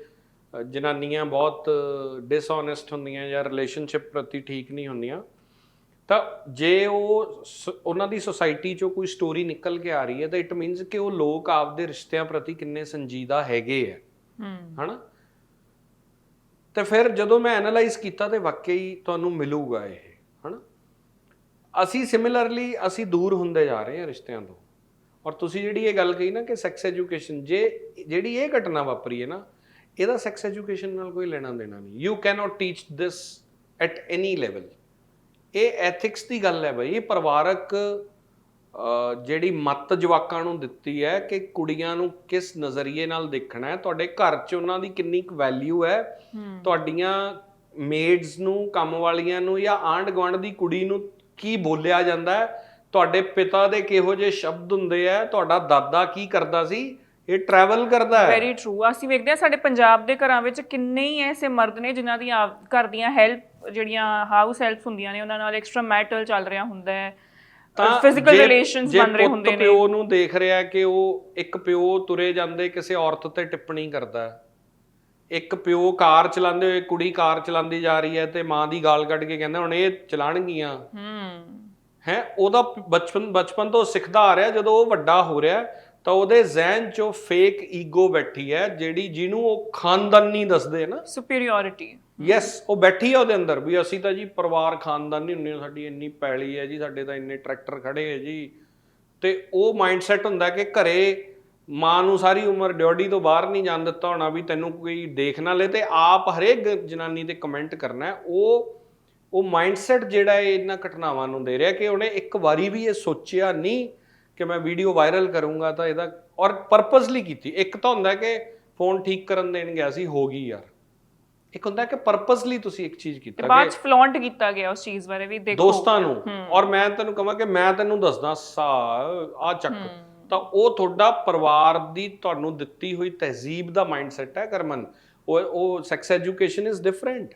ਜਨਾਨੀਆਂ ਬਹੁਤ ਡਿਸਓਨੈਸਟ ਹੁੰਦੀਆਂ ਜਾਂ ਰਿਲੇਸ਼ਨਸ਼ਿਪ ਪ੍ਰਤੀ ਠੀਕ ਨਹੀਂ ਹੁੰਦੀਆਂ। ਤਾਂ ਜੇ ਉਹ ਉਹਨਾਂ ਦੀ ਸੋਸਾਇਟੀ 'ਚੋਂ ਕੋਈ ਸਟੋਰੀ ਨਿਕਲ ਕੇ ਆ ਰਹੀ ਹੈ ਤਾਂ ਇਟ ਮੀਨਸ ਕਿ ਉਹ ਲੋਕ ਆਪਦੇ ਰਿਸ਼ਤਿਆਂ ਪ੍ਰਤੀ ਕਿੰਨੇ ਸੰਜੀਦਾ ਹੈਗੇ ਆ ਹੂੰ। ਹਨਾ? ਤੇ ਫਿਰ ਜਦੋਂ ਮੈਂ ਐਨਾਲਾਈਜ਼ ਕੀਤਾ ਤੇ ਵਾਕਈ ਤੁਹਾਨੂੰ ਮਿਲੂਗਾ ਇਹ। ਅਸੀਂ ਸਿਮਿਲਰਲੀ ਅਸੀਂ ਦੂਰ ਹੁੰਦੇ ਜਾ ਰਹੇ ਹਾਂ ਰਿਸ਼ਤਿਆਂ ਤੋਂ। ਔਰ ਤੁਸੀਂ ਜਿਹੜੀ ਇਹ ਗੱਲ ਕਹੀ ਨਾ ਕਿ ਸੈਕਸ ਐਜੂਕੇਸ਼ਨ ਜੇ ਜਿਹੜੀ ਇਹ ਘਟਨਾ ਵਾਪਰੀ ਹੈ ਨਾ ਇਹਦਾ ਸੈਕਸ ਐਜੂਕੇਸ਼ਨ ਨਾਲ ਕੋਈ ਲੈਣਾ ਦੇਣਾ ਨਹੀਂ। You cannot teach this at any level ਇਹ ਐਥਿਕਸ ਦੀ ਗੱਲ ਹੈ ਬਈ ਇਹ ਪਰਿਵਾਰਕ ਜਿਹੜੀ ਮੱਤ ਜਵਾਕਾਂ ਨੂੰ ਦਿੱਤੀ ਹੈ ਕਿ ਕੁੜੀਆਂ ਨੂੰ ਕਿਸ ਨਜ਼ਰੀਏ ਨਾਲ ਦੇਖਣਾ ਹੈ ਤੁਹਾਡੇ ਘਰ 'ਚ ਉਹਨਾਂ ਦੀ ਕਿੰਨੀ ਕੁ ਵੈਲਿਊ ਹੈ ਤੁਹਾਡੀਆਂ ਮੇਡਸ ਨੂੰ ਕੰਮ ਵਾਲੀਆਂ ਨੂੰ ਜਾਂ ਆਂਢ ਗੁਆਂਢ ਦੀ ਕੁੜੀ ਨੂੰ ਕੀ ਬੋਲਿਆ ਜਾਂਦਾ ਹੈ? ਤੁਹਾਡੇ ਪਿਤਾ ਦੇ ਕਿਹੋ ਜਿਹੇ ਸ਼ਬਦ ਹੁੰਦੇ ਆ? ਤੁਹਾਡਾ ਦਾਦਾ ਕੀ ਕਰਦਾ ਸੀ? ਇਹ ਟਰੈਵਲ ਕਰਦਾ ਹੈ? ਵੈਰੀ ਟਰੂ ਅਸੀਂ ਵੇਖਦੇ ਹਾਂ ਸਾਡੇ ਪੰਜਾਬ ਦੇ ਘਰਾਂ ਵਿੱਚ ਕਿੰਨੇ ਹੀ ਐਸੇ ਮਰਦ ਨੇ ਜਿਨ੍ਹਾਂ ਆਪ- ਘਰ ਦੀਆਂ ਹੈਲਪ ਜਿਹੜੀਆਂ ਹਾਊਸ ਹੈਲਪਸ ਹੁੰਦੀਆਂ ਨੇ ਉਹਨਾਂ ਨਾਲ ਐਕਸਟਰਾ ਮੈਟਲ ਚੱਲ ਰਿਹਾ ਹੁੰਦਾ ਹੈ। ਫਿਜ਼ੀਕਲ ਜੇ- ਰਿਲੇਸ਼ਨਸ ਬਣ ਰਹੇ ਹੁੰਦੇ ਨੇ। ਪਿਓ ਨੂੰ ਦੇਖ ਰਿਹਾ ਕਿ ਉਹ ਇੱਕ ਪਿਓ ਤੁਰੇ ਜਾਂਦੇ ਕਿਸੇ ਔਰਤ ਤੇ ਟਿੱਪਣੀ ਕਰਦਾ ਹੈ। ਇੱਕ ਪਿਓ ਕਾਰ ਚਲਾਉਂਦੇ ਹੋਏ ਕੁੜੀ ਕਾਰ ਚਲਾਉਂਦੀ ਜਾ ਰਹੀ ਹੈ ਤੇ ਮਾਂ ਦੀ ਗਾਲ ਕੱਢ ਕੇ ਕਹਿੰਦਾ ਹੁਣ ਇਹ ਚਲਾਣਗੀਆਂ। ਹੂੰ। ਹੈ ਉਹਦਾ ਬਚਪਨ ਬਚਪਨ ਤੋਂ ਸਿੱਖਦਾ ਆ ਰਿਹਾ ਜਦੋਂ ਉਹ ਵੱਡਾ ਹੋ ਰਿਹਾ ਤਾਂ ਉਹਦੇ ਜ਼ਿਹਨ 'ਚੋਂ ਫੇਕ ਈਗੋ ਬੈਠੀ ਹੈ ਜਿਹੜੀ ਜਿਹਨੂੰ ਉਹ ਖਾਨਦਾਨੀ ਦੱਸਦੇ ਨਾ? ਸੁਪੀਰੀਅਰਿਟੀ ਯੈਸ ਉਹ ਬੈਠੀ ਆ ਉਹਦੇ ਅੰਦਰ ਵੀ ਅਸੀਂ ਤਾਂ ਜੀ ਪਰਿਵਾਰ ਖਾਨਦਾਨੀ ਹੁੰਨੇ ਆ ਸਾਡੀ ਇੰਨੀ ਪੈਲੀ ਹੈ ਜੀ ਸਾਡੇ ਤਾਂ ਇੰਨੇ ਟਰੈਕਟਰ ਖੜੇ ਹੈ ਜੀ। ਤੇ ਉਹ ਮਾਈਂਡਸੈਟ ਹੁੰਦਾ ਕਿ ਘਰੇ ਮਾਂ ਨੂੰ ਸਾਰੀ ਉਮਰ ਡਿਓਡੀ ਤੋਂ ਬਾਹਰ ਨਹੀਂ ਜਾਣ ਦਿੱਤਾ ਹੋਣਾ ਵੀ ਤੈਨੂੰ ਕੋਈ ਦੇਖ ਨਾ ਲੇ ਤੇ ਆਪ ਹਰੇਕ ਜਨਾਨੀ ਤੇ ਕਮੈਂਟ ਕਰਨਾ ਉਹ ਉਹ ਮਾਈਂਡਸੈਟ ਜਿਹੜਾ ਹੈ ਇਹਨਾਂ ਘਟਨਾਵਾਂ ਨੂੰ ਦੇ ਰਿਹਾ ਕਿ ਉਹਨੇ ਇੱਕ ਵਾਰੀ ਵੀ ਇਹ ਸੋਚਿਆ ਨਹੀਂ ਕਿ ਮੈਂ ਵੀਡੀਓ ਵਾਇਰਲ ਕਰੂੰਗਾ ਤਾਂ ਇਹਦਾ ਔਰ ਪਰਪਸਲੀ ਕੀਤੀ। ਇੱਕ ਤਾਂ ਹੁੰਦਾ ਕਿ ਫੋਨ ਠੀਕ ਕਰਨ ਦੇਣ ਗਿਆ ਸੀ ਹੋ ਗਈ ਯਾਰ। ਇੱਕ ਹੁੰਦਾ ਕਿ ਪਰਪਸਲੀ ਤੁਸੀਂ ਇੱਕ ਚੀਜ਼ ਕੀਤਾ ਬਾਅਦ ਚ ਫਲੌਂਟ ਕੀਤਾ ਗਿਆ ਉਸ ਚੀਜ਼ ਬਾਰੇ ਵੀ ਦੇਖੋ। ਦੋਸਤਾਂ ਨੂੰ। ਔਰ ਮੈਂ ਤੈਨੂੰ ਕਹਾਂ ਕਿ ਮੈਂ ਤੈਨੂੰ ਦੱਸਦਾ ਸਾ ਆ ਚੱਕ। ਤਾਂ ਉਹ ਤੁਹਾਡਾ ਪਰਿਵਾਰ ਦੀ ਤੁਹਾਨੂੰ ਦਿੱਤੀ ਹੋਈ ਤਹਿਜ਼ੀਬ ਦਾ ਮਾਈਂਡਸੈਟ ਹੈ ਕਰਮਨ। ਉਹ ਉਹ ਸੈਕਸ ਐਜੂਕੇਸ਼ਨ ਇਜ਼ ਡਿਫਰੈਂਟ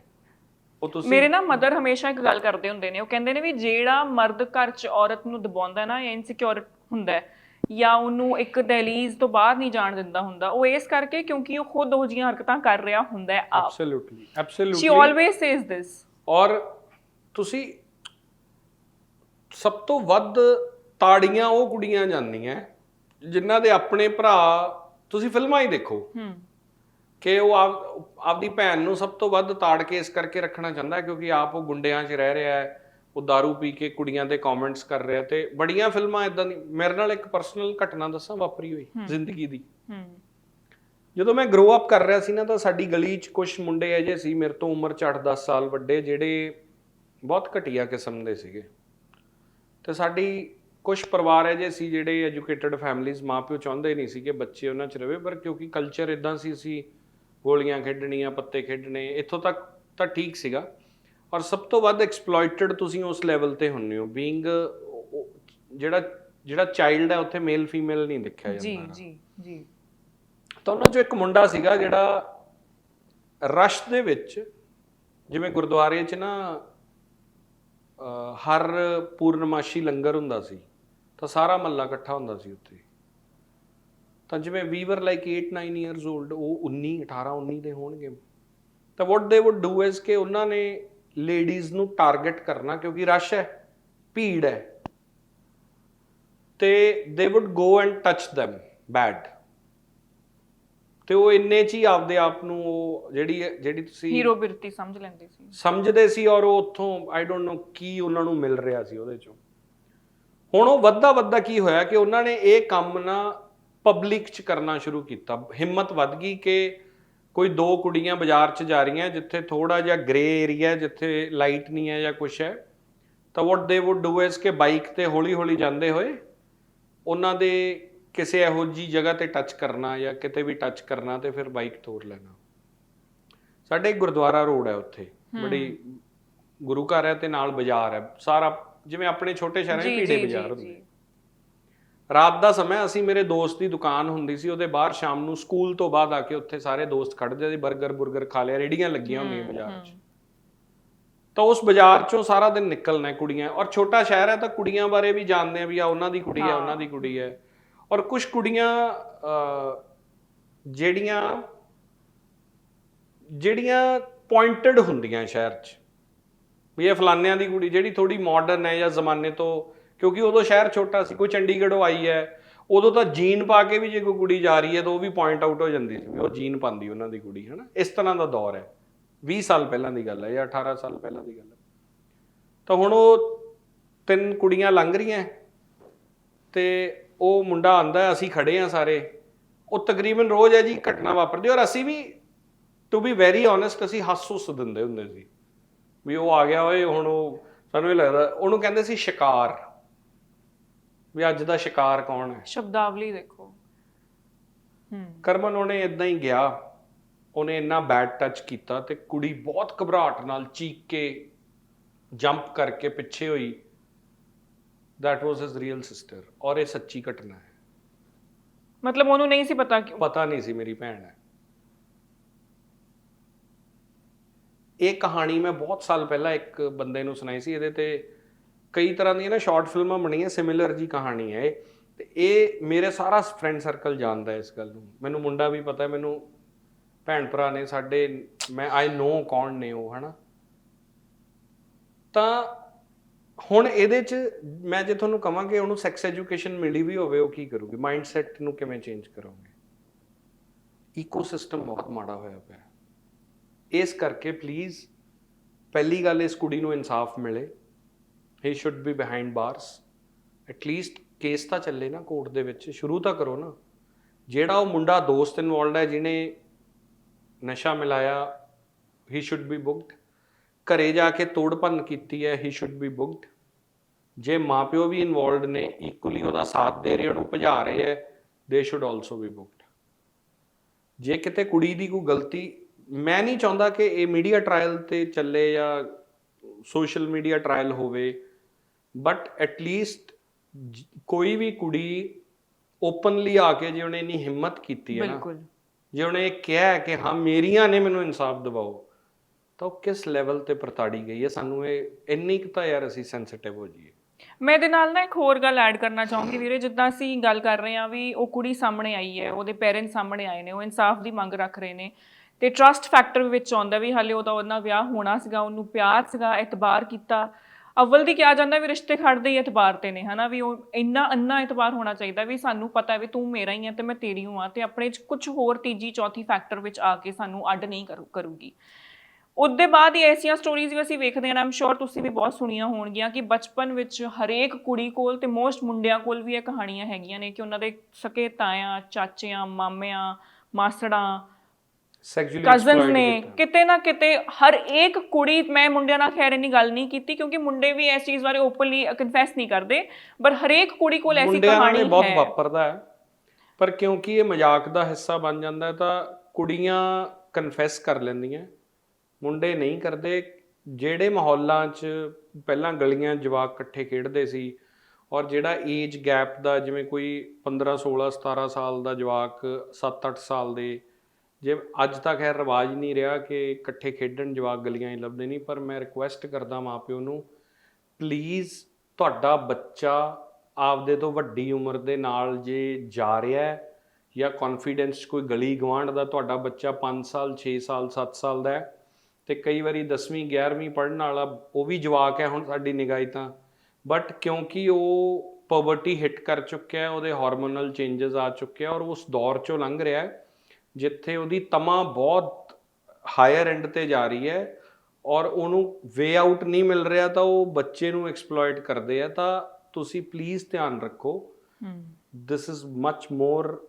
ਉਹ ਤੁਸੀਂ ਮੇਰੇ ਨਾ ਮਦਰ ਹਮੇਸ਼ਾ ਇੱਕ ਗੱਲ ਕਰਦੇ ਹੁੰਦੇ ਨੇ। ਉਹ ਕਹਿੰਦੇ ਨੇ ਵੀ ਜਿਹੜਾ ਮਰਦ ਘਰ 'ਚ ਔਰਤ ਨੂੰ ਦਬਾਉਂਦਾ ਨਾ ਜਾਂ ਇਨਸਿਕਿਉਰ ਹੁੰਦਾ ਹੈ, ਜਾਂ ਉਹਨੂੰ ਇੱਕ ਦਹਲੀਜ਼ ਤੋਂ ਬਾਹਰ ਨਹੀਂ ਜਾਣ ਦਿੰਦਾ ਹੁੰਦਾ ਉਹ ਇਸ ਕਰਕੇ ਕਿਉਂਕਿ ਉਹ ਖੁਦ ਉਹ ਜੀਆਂ ਹਰਕਤਾਂ ਕਰ ਰਿਹਾ ਹੁੰਦਾ ਹੈ ਆਪ। Absolutely she absolutely always says this ਔਰ ਤੁਸੀਂ ਸਭ ਤੋਂ ਵੱਧ ਤਾੜੀਆਂ ਉਹ ਕੁੜੀਆਂ ਜਾਂਦੀਆਂ ਜਿਨ੍ਹਾਂ ਦੇ ਆਪਣੇ ਭਰਾ ਤੁਸੀਂ ਫਿਲਮਾਂ ਹੀ ਦੇਖੋ। ਹੂੰ। ਕਿ ਉਹ ਆਪ ਆਪਦੀ ਭੈਣ ਨੂੰ ਸਭ ਤੋਂ ਵੱਧ ਤਾੜ ਕੇ ਇਸ ਕਰਕੇ ਰੱਖਣਾ ਚਾਹੁੰਦਾ ਕਿਉਂਕਿ ਆਪ ਉਹ ਗੁੰਡਿਆਂ 'ਚ ਰਹਿ ਰਿਹਾ ਹੈ ਉਹ दारू ਪੀ ਕੇ ਕੁੜੀਆਂ ਤੇ ਕਮੈਂਟਸ ਕਰ ਰਿਹਾ ਤੇ ਬੜੀਆਂ ਫਿਲਮਾਂ ਇਦਾਂ ਦੀ ਮੇਰੇ ਨਾਲ ਇੱਕ ਪਰਸਨਲ ਘਟਨਾ ਦੱਸਾਂ ਵਾਪਰੀ ਹੋਈ ਜ਼ਿੰਦਗੀ ਦੀ। ਹੂੰ। ਜਦੋਂ ਮੈਂ ਗਰੋ ਅਪ ਕਰ ਰਿਹਾ ਸੀ ਨਾ ਤਾਂ ਸਾਡੀ ਗਲੀ 'ਚ ਕੁਝ ਮੁੰਡੇ ਅਜੇ ਸੀ ਮੇਰੇ ਤੋਂ ਉਮਰ 'ਚ 8-10 ਸਾਲ ਵੱਡੇ ਜਿਹੜੇ ਬਹੁਤ ਘਟੀਆ ਕਿਸਮ ਦੇ ਸੀਗੇ। ਤੇ ਸਾਡੀ ਕੁਝ ਪਰਿਵਾਰ ਅਜੇ ਸੀ ਜਿਹੜੇ ਐਜੂਕੇਟਿਡ ਫੈਮਲੀਆਂ ਮਾਪਿਓ ਚਾਹੁੰਦੇ ਨਹੀਂ ਸੀ ਕਿ ਬੱਚੇ ਉਹਨਾਂ 'ਚ ਰਵੇ ਪਰ ਕਿਉਂਕਿ ਕਲਚਰ ਇਦਾਂ ਸੀ ਸੀ ਗੋਲੀਆਂ ਖੇਡਣੀਆਂ ਪੱਤੇ ਖੇਡਣੇ ਇੱਥੋਂ ਤੱਕ ਤਾਂ ਠੀਕ ਸੀਗਾ। ਔਰ ਸਭ ਤੋਂ ਵੱਧ ਐਕਸਪਲੋਇਟਡ ਤੁਸੀਂ ਉਸ ਲੈਵਲ ਤੇ ਹੁੰਨੇ ਹੋ। ਬੀਇੰਗ ਜਿਹੜਾ ਜਿਹੜਾ ਚਾਈਲਡ ਹੈ ਉੱਥੇ ਮੇਲ ਫੀਮੇਲ ਨਹੀਂ ਦੇਖਿਆ ਜਾਂਦਾ। ਜੀ ਜੀ ਜੀ। ਤਾਂ ਉਹਨਾਂ ਚੋਂ ਇੱਕ ਮੁੰਡਾ ਸੀਗਾ ਜਿਹੜਾ ਰਸ਼ ਦੇ ਵਿੱਚ ਜਿਵੇਂ ਗੁਰਦੁਆਰੇ 'ਚ ਨਾ ਹਰ ਪੂਰਨਮਾਸ਼ੀ ਲੰਗਰ ਹੁੰਦਾ ਸੀ। ਤਾਂ ਸਾਰਾ ਮਹੱਲਾ ਇਕੱਠਾ ਹੁੰਦਾ ਸੀ ਉੱਥੇ। ਤਾਂ ਜਿਵੇਂ ਵੀ ਵਰ ਲਾਈਕ 8 9 ਇਅਰਸ 올ਡ ਉਹ 19 18 19 ਦੇ ਹੋਣਗੇ। ਤਾਂ what they would do is ਕਿ ਉਹਨਾਂ ਨੇ ਲੇਡੀਜ਼ ਨੂੰ ਟਾਰਗੇਟ ਕਰਨਾ ਕਿਉਂਕਿ ਰਸ਼ ਹੈ ਭੀੜ ਹੈ। ਤੇ they would go and touch them bad ਤੇ ਉਹ ਇੰਨੇ ਚ ਹੀ ਆਪਦੇ ਆਪ ਨੂੰ ਉਹ ਜਿਹੜੀ ਜਿਹੜੀ ਤੁਸੀਂ ਹੀਰੋ ਬਿਰਤੀ ਸਮਝ ਲੈਂਦੇ ਸੀ। ਸਮਝਦੇ ਸੀ ਔਰ ਉਹ ਉੱਥੋਂ ਆਈ ਡੋਨਟ ਨੋ ਕੀ ਉਹਨਾਂ ਨੂੰ ਮਿਲ ਰਿਹਾ ਸੀ ਉਹਦੇ ਚੋਂ। ਹੁਣ ਉਹ ਵੱਧਾ ਵੱਧਾ ਕੀ ਹੋਇਆ ਕਿ ਉਹਨਾਂ ਨੇ ਇਹ ਕੰਮ ਨਾ ਪਬਲਿਕ 'ਚ ਕਰਨਾ ਸ਼ੁਰੂ ਕੀਤਾ। ਹਿੰਮਤ ਵੱਧ ਗਈ ਕਿ ਕੋਈ ਦੋ ਕੁੜੀਆਂ ਬਾਜ਼ਾਰ 'ਚ ਜਾ ਰਹੀਆਂ ਜਿੱਥੇ ਥੋੜਾ ਜਿਹਾ ਗ੍ਰੇ ਏਰੀਆ ਜਿੱਥੇ ਲਾਈਟ ਨਹੀਂ ਹੈ ਜਾਂ ਕੁਝ ਹੈ ਤਾਂ what they would do is ਕਿ ਬਾਈਕ ਤੇ ਹੌਲੀ ਹੌਲੀ ਜਾਂਦੇ ਹੋਏ ਉਹਨਾਂ ਦੇ ਕਿਸੇ ਇਹੋ ਜੀ ਜਗ੍ਹਾ ਤੇ ਟੱਚ ਕਰਨਾ ਜਾਂ ਕਿਤੇ ਵੀ ਟੱਚ ਕਰਨਾ ਤੇ ਫਿਰ ਬਾਈਕ ਤੋੜ ਲੈਣਾ। ਸਾਡੇ ਗੁਰਦੁਆਰਾ ਰੋਡ ਹੈ ਉੱਥੇ। ਬੜੀ ਗੁਰੂ ਘਰ ਹੈ ਤੇ ਨਾਲ ਬਾਜ਼ਾਰ ਹੈ। ਸਾਰਾ ਜਿਵੇਂ ਆਪਣੇ ਛੋਟੇ ਸ਼ਹਿਰਾਂ 'ਚ ਭੀੜੇ ਬਾਜ਼ਾਰ ਹੁੰਦੇ ਰਾਤ ਦਾ ਸਮਾਂ ਅਸੀਂ ਮੇਰੇ ਦੋਸਤ ਦੀ ਦੁਕਾਨ ਹੁੰਦੀ ਸੀ ਉਹਦੇ ਬਾਹਰ ਸ਼ਾਮ ਨੂੰ ਸਕੂਲ ਤੋਂ ਬਾਅਦ ਆ ਕੇ ਉੱਥੇ ਸਾਰੇ ਦੋਸਤ ਖੜਦੇ ਸੀ 버ਗਰ ਬੁਰਗਰ ਖਾ ਲਿਆ ਰੇੜੀਆਂ ਲੱਗੀਆਂ ਹੁੰਦੀਆਂ ਬਾਜ਼ਾਰ 'ਚ। ਤਾਂ ਉਸ ਬਾਜ਼ਾਰ 'ਚੋਂ ਸਾਰਾ ਦਿਨ ਨਿਕਲਣਾ ਕੁੜੀਆਂ ਔਰ ਛੋਟਾ ਸ਼ਹਿਰ ਹੈ ਤਾਂ ਕੁੜੀਆਂ ਬਾਰੇ ਵੀ ਜਾਣਦੇ ਆ ਵੀ ਆ ਉਹਨਾਂ ਦੀ ਕੁੜੀ ਹੈ ਉਹਨਾਂ ਦੀ ਕੁੜੀ ਹੈ। ਔਰ ਕੁਝ ਕੁੜੀਆਂ ਜਿਹੜੀਆਂ ਜਿਹੜੀਆਂ ਪੁਆਇੰਟਡ ਹੁੰਦੀਆਂ ਸ਼ਹਿਰ 'ਚ ਵੀ ਇਹ ਫਲਾਨਿਆਂ ਦੀ ਕੁੜੀ ਜਿਹੜੀ ਥੋੜੀ ਮਾਡਰਨ ਹੈ ਜਾਂ ਜ਼ਮਾਨੇ ਤੋਂ, ਕਿਉਂਕਿ ਉਦੋਂ ਸ਼ਹਿਰ ਛੋਟਾ ਸੀ, ਕੋਈ ਚੰਡੀਗੜ੍ਹੋਂ ਆਈ ਹੈ, ਉਦੋਂ ਤਾਂ ਜੀਨ ਪਾ ਕੇ ਵੀ ਜੇ ਕੋਈ ਕੁੜੀ ਜਾ ਰਹੀ ਹੈ ਤਾਂ ਉਹ ਵੀ ਪੁਆਇੰਟ ਆਊਟ ਹੋ ਜਾਂਦੀ ਸੀ ਵੀ ਉਹ ਜੀਨ ਪਾਉਂਦੀ ਉਹਨਾਂ ਦੀ ਕੁੜੀ ਹੈ ਨਾ ਇਸ ਤਰ੍ਹਾਂ ਦਾ ਦੌਰ ਹੈ। 20 ਸਾਲ ਪਹਿਲਾਂ ਦੀ ਗੱਲ ਹੈ ਜਾਂ 18 ਸਾਲ ਪਹਿਲਾਂ ਦੀ ਗੱਲ ਹੈ। ਤਾਂ ਹੁਣ ਉਹ ਤਿੰਨ ਕੁੜੀਆਂ ਲੰਘ ਰਹੀਆਂ ਤੇ ਉਹ ਮੁੰਡਾ ਆਂਦਾ ਅਸੀਂ ਖੜੇ ਆ ਸਾਰੇ। ਉਹ ਤਕਰੀਬਨ ਰੋਜ਼ ਹੈ ਜੀ ਘਟਨਾ ਵਾਪਰਦੀ ਔਰ ਅਸੀਂ ਵੀ ਟੂ ਬੀ ਵੈਰੀ ਓਨੈਸਟ ਅਸੀਂ ਹੱਸ ਹੁੱਸ ਦਿੰਦੇ ਹੁੰਦੇ ਸੀ। ਵੀ ਉਹ ਆ ਗਿਆ ਓਏ ਹੁਣ ਉਹ ਸਾਨੂੰ ਇਹ ਲੱਗਦਾ ਉਹਨੂੰ ਕਹਿੰਦੇ ਸੀ ਸ਼ਿਕਾਰ। ਵੀ ਅੱਜ ਦਾ ਸ਼ਿਕਾਰ ਕੌਣ ਹੈ? ਸ਼ਬਦਾਵਲੀ ਦੇਖੋ। ਹੂੰ। ਕਰਮਨ ਉਹਨੇ ਇਦਾਂ ਹੀ ਗਿਆ। ਉਹਨੇ ਇੰਨਾ ਬੈਡ ਟੱਚ ਕੀਤਾ ਤੇ ਕੁੜੀ ਬਹੁਤ ਘਬਰਾਹਟ ਨਾਲ ਚੀਕ ਕੇ ਜੰਪ ਕਰਕੇ ਪਿੱਛੇ ਹੋਈ। That was his real sister ਔਰ ਇਹ ਸੱਚੀ ਘਟਨਾ ਹੈ। ਮਤਲਬ ਉਹਨੂੰ ਨਹੀਂ ਸੀ ਪਤਾ ਕਿ ਪਤਾ ਨਹੀਂ ਸੀ ਮੇਰੀ ਭੈਣ ਹੈ। ਇਹ ਕਹਾਣੀ ਮੈਂ ਬਹੁਤ ਸਾਲ ਪਹਿਲਾਂ ਇੱਕ ਬੰਦੇ ਨੂੰ ਸੁਣਾਈ ਸੀ, ਇਹਦੇ ਤੇ ਕਈ ਤਰ੍ਹਾਂ ਦੀਆਂ ਨਾ ਸ਼ਾਰਟ ਫਿਲਮਾਂ ਬਣੀਆਂ ਸਿਮਿਲਰ ਜੀ ਕਹਾਣੀ ਹੈ ਇਹ। ਤੇ ਇਹ ਮੇਰੇ ਸਾਰਾ ਫਰੈਂਡ ਸਰਕਲ ਜਾਣਦਾ ਇਸ ਗੱਲ ਨੂੰ। ਮੈਨੂੰ ਮੁੰਡਾ ਵੀ ਪਤਾ ਮੈਨੂੰ ਭੈਣ ਭਰਾ ਨੇ ਸਾਡੇ, ਮੈਂ ਆਈ ਨੋ ਕੌਣ ਨੇ ਉਹ, ਹਨਾ? ਤਾਂ ਹੁਣ ਇਹਦੇ ਚ ਮੈਂ ਜੇ ਤੁਹਾਨੂੰ ਕਹਾਂ ਕਿ ਉਹਨੂੰ ਸੈਕਸ ਐਜੂਕੇਸ਼ਨ ਮਿਲੀ ਵੀ ਹੋਵੇ, ਉਹ ਕੀ ਕਰੂਗੀ? ਮਾਈਂਡਸੈਟ ਨੂੰ ਕਿਵੇਂ ਚੇਂਜ ਕਰੋਗੇ? ਇਕੋਸਿਸਟਮ ਬਹੁਤ ਮਾੜਾ ਹੋਇਆ ਪਿਆ। ਇਸ ਕਰਕੇ ਪਲੀਜ਼ ਪਹਿਲੀ ਗੱਲ ਇਸ ਕੁੜੀ ਨੂੰ ਇਨਸਾਫ ਮਿਲੇ। He should be behind bars at least case ਤਾਂ ਚੱਲੇ ਨਾ ਕੋਰਟ ਦੇ ਵਿੱਚ। ਸ਼ੁਰੂ ਤਾਂ ਕਰੋ ਨਾ। ਜਿਹੜਾ ਉਹ ਮੁੰਡਾ ਦੋਸਤ ਇਨਵੋਲਡ ਹੈ, ਜਿਹਨੇ ਨਸ਼ਾ ਮਿਲਾਇਆ ਹੀ ਸ਼ੁੱਡ ਬੀ ਬੁੱਕਡ ਘਰੇ ਜਾ ਕੇ ਤੋੜ ਭੰਨ ਕੀਤੀ ਹੈ ਹੀ ਸ਼ੁੱਡ ਬੀ ਬੁੱਕਡ ਜੇ ਮਾਪਿਓ ਵੀ ਇਨਵੋਲਡ ਨੇ ਇਕੁਅਲੀ ਉਹਦਾ ਸਾਥ ਦੇ ਰਹੇ, ਉਹਨੂੰ ਭਜਾ ਰਹੇ ਹੈ ਦੇ ਸ਼ੁੱਡ ਆਲਸੋ ਬੀ ਬੁੱਕਡ ਜੇ ਕਿਤੇ ਕੁੜੀ ਦੀ ਕੋਈ ਗਲਤੀ ਮੈਂ ਨਹੀਂ ਚਾਹੁੰਦਾ ਕਿ ਇਹ ਮੀਡੀਆ ਟ੍ਰਾਇਲ ਤੇ ਚੱਲੇ ਜਾਂ ਸੋਸ਼ਲ ਮੀਡੀਆ ਟ੍ਰਾਇਲ ਹੋਵੇ ਬਟ ਐਟ ਲੀਸਟ ਕੋਈ ਵੀ ਕੁੜੀ ਓਪਨਲੀ ਆ ਕੇ ਜੇ ਉਹਨੇ ਇੰਨੀ ਹਿੰਮਤ ਕੀਤੀ ਹੈ ਨਾ ਬਿਲਕੁਲ। ਜੇ ਉਹਨੇ ਕਿਹਾ ਕਿ ਹਾਂ ਮੇਰੀਆਂ ਨੇ ਮੈਨੂੰ ਇਨਸਾਫ ਦਿਵਾਓ ਤਾਂ ਉਹ ਕਿਸ ਲੈਵਲ ਤੇ ਪ੍ਰਤਾੜੀ ਗਈ ਹੈ? ਸਾਨੂੰ ਇਹ ਇੰਨੀ ਕੁ ਤਾਂ ਯਾਰ ਅਸੀਂ ਸੈਂਸਿਟਿਵ ਹੋ ਜਾਈਏ। ਮੈਂ ਇਹਦੇ ਨਾਲ ਨਾ ਇੱਕ ਹੋਰ ਗੱਲ ਐਡ ਕਰਨਾ ਚਾਹੂੰਗੀ ਵੀਰੇ ਜਿੱਦਾਂ ਅਸੀਂ ਗੱਲ ਕਰ ਰਹੇ ਹਾਂ ਵੀ ਉਹ ਕੁੜੀ ਸਾਹਮਣੇ ਆਈ ਹੈ ਉਹਦੇ ਪੇਰੈਂਟਸ ਸਾਹਮਣੇ ਆਏ ਨੇ ਉਹ ਇਨਸਾਫ ਦੀ ਮੰਗ ਰੱਖ ਰਹੇ ਨੇ ਤੇ ਟਰਸਟ ਫੈਕਟਰ ਵਿੱਚ ਆਉਂਦਾ ਵੀ ਹਾਲੇ ਉਹਦਾ ਉਹਨਾਂ ਵਿਆਹ ਹੋਣਾ ਸੀਗਾ, ਉਹਨੂੰ ਪਿਆਰ ਸੀਗਾ, ਇਤਬਾਰ ਕੀਤਾ। ਅਵਲ ਦੀ ਕਿਹਾ ਜਾਂਦਾ ਵੀ ਰਿਸ਼ਤੇ ਖੜਦੇ ਹੀ ਇਤਬਾਰ ਤੇ ਨੇ, ਹਨਾ? ਵੀ ਉਹ ਇੰਨਾ ਅੰਨਾ ਇਤਬਾਰ ਹੋਣਾ ਚਾਹੀਦਾ ਵੀ ਸਾਨੂੰ ਪਤਾ ਵੀ ਤੂੰ ਮੇਰਾ ਹੀ ਹੈ ਤੇ ਮੈਂ ਤੇਰੀ ਹੂੰ ਆ ਤੇ ਆਪਣੇ ਚ ਕੁਝ ਹੋਰ ਤੀਜੀ, ਚੌਥੀ ਫੈਕਟਰ ਵਿੱਚ ਆ ਕੇ ਸਾਨੂੰ ਅੱਡ ਨਹੀਂ ਕਰੂਗੀ। ਉਹਦੇ ਬਾਅਦ ਹੀ ਐਸੀਆਂ ਸਟੋਰੀਜ਼ ਵੀ ਅਸੀਂ ਵੇਖਦੇ ਹਾਂ ਆਮ ਸ਼ੋਰ ਤੁਸੀਂ ਵੀ ਬਹੁਤ ਸੁਣੀਆਂ ਹੋਣਗੀਆਂ ਕਿ ਬਚਪਨ ਵਿੱਚ ਹਰੇਕ ਕੁੜੀ ਕੋਲ ਤੇ ਮੋਸਟ ਮੁੰਡਿਆਂ ਕੋਲ ਵੀ ਇਹ ਕਹਾਣੀਆਂ ਹੈਗੀਆਂ ਨੇ ਕਿ ਉਹਨਾਂ ਦੇ ਸਕੇ ਤਾਇਆਂ, ਚਾਚਿਆਂ, ਮਾਮਿਆਂ, ਮਾਸੜਾਂ ਸੈਕਸ਼ੂਅਲੀ ਕਜ਼ਨਸ ਨੇ ਕਿਤੇ ਨਾ ਕਿਤੇ ਹਰ ਇੱਕ ਕੁੜੀ ਮੈਂ ਮੁੰਡਿਆਂ ਨਾਲ ਖੈਰ ਇੰਨੀ ਗੱਲ ਨਹੀਂ ਕੀਤੀ ਕਿਉਂਕਿ ਮੁੰਡੇ ਵੀ ਇਸ ਚੀਜ਼ ਬਾਰੇ ਓਪਨਲੀ ਕਨਫੈਸ ਨਹੀਂ ਕਰਦੇ ਪਰ ਹਰੇਕ ਕੁੜੀ ਕੋਲ ਐਸੀ ਮੁੰਡਿਆਂ ਨਾਲ ਕਹਾਣੀ ਇਹ ਬਹੁਤ ਹੈ। ਵਾਪਰਦਾ ਹੈ ਪਰ ਕਿਉਂਕਿ ਇਹ ਮਜ਼ਾਕ ਦਾ ਹਿੱਸਾ ਬਣ ਜਾਂਦਾ ਹੈ ਤਾਂ ਕੁੜੀਆਂ ਕਨਫੈਸ ਕਰ ਲੈਂਦੀਆਂ ਮੁੰਡੇ ਨਹੀਂ ਕਰਦੇ ਜਿਹੜੇ ਮਾਹੌਲਾਂ 'ਚ ਪਹਿਲਾਂ ਗਲੀਆਂ ਜਵਾਕ ਇਕੱਠੇ ਖੇਡਦੇ ਸੀ ਔਰ ਜਿਹੜਾ ਏਜ ਗੈਪ ਦਾ ਜਿਵੇਂ ਕੋਈ 15 16 17 ਸਾਲ ਦਾ ਜਵਾਕ 7-8 ਸਾਲ ਦੇ ਜੇ ਅੱਜ ਤੱਕ ਖੈਰ ਰਿਵਾਜ ਨਹੀਂ ਰਿਹਾ ਕਿ ਇਕੱਠੇ ਖੇਡਣ ਜਵਾਕ ਗਲੀਆਂ 'ਚ ਲੱਭਦੇ ਨਹੀਂ, ਪਰ ਮੈਂ ਰਿਕੁਐਸਟ ਕਰਦਾ ਮਾਪਿਓ ਨੂੰ ਪਲੀਜ਼ ਤੁਹਾਡਾ ਬੱਚਾ ਆਪਦੇ ਤੋਂ ਵੱਡੀ ਉਮਰ ਦੇ ਨਾਲ ਜੇ ਜਾ ਰਿਹਾ ਹੈ ਜਾਂ ਕੌਨਫੀਡੈਂਸ ਕੋਈ ਗਲੀ ਗਵਾਂਢ ਦਾ ਤੁਹਾਡਾ ਬੱਚਾ 5 ਸਾਲ 6 ਸਾਲ 7 ਸਾਲ ਦਾ ਹੈ ਤੇ ਕਈ ਵਾਰੀ 10ਵੀਂ 11ਵੀਂ ਪੜ੍ਹਨ ਵਾਲਾ ਉਹ ਵੀ ਜਵਾਕ ਹੈ ਹੁਣ ਸਾਡੀ ਨਿਗਾਹ ਤਾਂ ਬਟ ਕਿਉਂਕਿ ਉਹ ਪਵਰਟੀ ਹਿੱਟ ਕਰ ਚੁੱਕਿਆ ਹੈ, ਉਹਦੇ ਹਾਰਮੋਨਲ ਚੇਂਜਸ ਆ ਚੁੱਕੇ ਆ ਔਰ ਉਸ ਦੌਰ ਚੋਂ ਲੰਘ ਰਿਹਾ ਹੈ ਜਿੱਥੇ ਉਹਦੀ ਤਮਾ ਬਹੁਤ ਹਾਇਰ ਐਂਡ ਤੇ ਜਾ ਰਹੀ ਹੈ ਔਰ ਉਹਨੂੰ ਵੇ ਆਊਟ ਨਹੀਂ ਮਿਲ ਰਿਹਾ ਤਾਂ ਉਹ ਬੱਚੇ ਨੂੰ ਐਕਸਪਲੋਇਟ ਕਰਦੇ ਆ ਤਾਂ ਤੁਸੀਂ ਪਲੀਜ਼ ਧਿਆਨ ਰੱਖੋ। ਹਮ, this is much more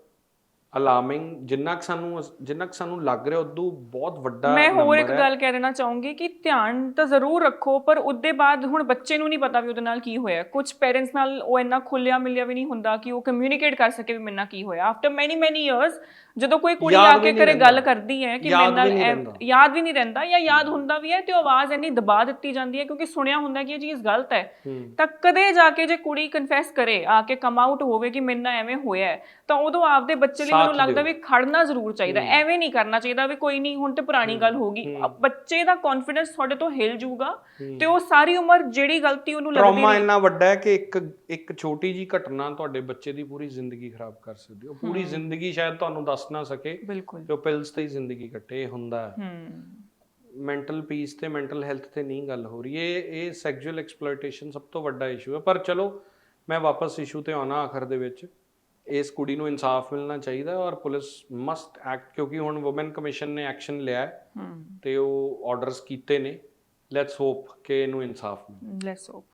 alarming ਜਿੰਨਾ ਕੁ ਸਾਨੂੰ ਜਿੰਨਾ ਕੁ ਸਾਨੂੰ ਲੱਗ ਰਿਹਾ ਉਦੋਂ ਬਹੁਤ ਵੱਡਾ ਮੈਂ ਹੋਰ ਇੱਕ। ਗੱਲ ਕਹਿ ਦੇਣਾ ਚਾਹੂੰਗੀ ਕਿ ਧਿਆਨ ਤਾਂ ਜ਼ਰੂਰ ਰੱਖੋ ਪਰ ਉਹਦੇ ਬਾਅਦ ਹੁਣ ਬੱਚੇ ਨੂੰ ਨਹੀਂ ਪਤਾ ਵੀ ਉਹਦੇ ਨਾਲ ਕੀ ਹੋਇਆ ਕੁਝ ਪੇਰੈਂਟਸ ਨਾਲ ਉਹ ਇੰਨਾ ਖੁੱਲਿਆ ਮਿਲਿਆ ਵੀ ਨਹੀਂ ਹੁੰਦਾ ਕਿ ਉਹ ਕਮਿਊਨੀਕੇਟ ਕਰ ਸਕੇ ਵੀ ਮੇਰੇ ਨਾਲ ਕੀ ਹੋਇਆ ਆਫਟਰ ਮੈਨੀ ਮੈਨੀ ਇਅਰਸ ਜਦੋਂ ਕੋਈ ਕੁੜੀ ਆ ਕੇ ਘਰੇ ਗੱਲ। ਕਰਦੀ ਹੈ ਕਿ ਮੇਰੇ ਨਾਲ। ਯਾਦ ਵੀ ਨਹੀਂ ਰਹਿੰਦਾ ਜਾਂ ਯਾਦ ਹੁੰਦਾ ਵੀ ਹੈ ਤੇ ਉਹ ਆਵਾਜ਼ ਇੰਨੀ ਦਬਾ ਦਿੱਤੀ ਜਾਂਦੀ ਹੈ ਕਿਉਂਕਿ ਸੁਣਿਆ ਹੁੰਦਾ ਕਿ ਇਹ ਚੀਜ਼ ਗਲਤ ਹੈ। ਤਾਂ ਕਦੇ ਜਾ ਕੇ ਜੇ ਕੁੜੀ ਕਨਫੈਸ ਕਰੇ ਆ ਕੇ ਕਮ ਆਊਟ ਹੋਵੇ ਕਿ ਮੇਰੇ ਨਾਲ ਐਵੇਂ ਹੋਇਆ ਤਾਂ ਉਦੋਂ ਆਪਦੇ ਬੱਚੇ ਲਈ ਮੈਨੂੰ ਲੱਗਦਾ। ਵੀ ਖੜਨਾ ਜ਼ਰੂਰ ਚਾਹੀਦਾ ਐਵੇਂ ਨਹੀਂ ਕਰਨਾ ਚਾਹੀਦਾ ਵੀ ਕੋਈ ਨਹੀਂ ਹੁਣ ਤੇ ਪੁਰਾਣੀ ਗੱਲ ਹੋ ਗਈ। ਬੱਚੇ ਦਾ ਕੌਨਫੀਡੈਂਸ ਤੁਹਾਡੇ ਤੋਂ ਹਿਲ ਜਾਊਗਾ ਤੇ ਉਹ ਸਾਰੀ ਉਮਰ ਜਿਹੜੀ ਗਲਤੀ ਉਹਨੂੰ ਲੱਗਦੀ ਟਰਾਮਾ ਇੰਨਾ ਵੱਡਾ ਹੈ ਕਿ ਇੱਕ ਇੱਕ ਛੋਟੀ ਜੀ ਘਟਨਾ ਤੁਹਾਡੇ ਬੱਚੇ ਦੀ ਪੂਰੀ ਜ਼ਿੰਦਗੀ ਖਰਾਬ ਕਰ ਸਕਦੀ ਹੈ। ਉਹ ਪੂਰੀ ਜ਼ਿੰਦਗੀ ਸ਼ਾਇਦ ਤੁਹਾਨੂੰ ਦੱਸ ਨਾ ਸਕੇ ਉਹ ਪਿਲਸ ਤੇ ਹੀ ਜ਼ਿੰਦਗੀ ਕੱਟੇ ਹੁੰਦਾ ਹੂੰ। ਮੈਂਟਲ ਪੀਸ ਤੇ ਮੈਂਟਲ ਹੈਲਥ ਤੇ ਨਹੀਂ ਗੱਲ ਹੋ ਰਹੀ। ਇਹ ਇਹ ਸੈਕਸ਼ੂਅਲ ਐਕਸਪਲੋਇਟੇਸ਼ਨ ਸਭ ਤੋਂ ਵੱਡਾ ਇਸ਼ੂ ਹੈ। ਪਰ ਚਲੋ ਮੈਂ ਵਾਪਸ ਇਸ਼ੂ ਤੇ ਆਉਣਾ ਆਖਰ ਦੇ ਵਿੱਚ। ਇਸ ਕੁੜੀ ਨੂੰ ਇਨਸਾਫ ਮਿਲਣਾ ਚਾਹੀਦਾ ਔਰ ਪੁਲਿਸ ਮਸਟ ਐਕਟ ਕਿਉਂਕਿ ਹੁਣ ਔਮਨ ਕਮਿਸ਼ਨ ਨੇ ਐਕਸ਼ਨ ਲਿਆ ਹੂੰ ਤੇ ਉਹ ਆਰਡਰਸ ਕੀਤੇ ਨੇ। ਲੈਟਸ ਹੋਪ ਕਿ ਇਹਨੂੰ ਇਨਸਾਫ ਮਿਲੇ। Let's hope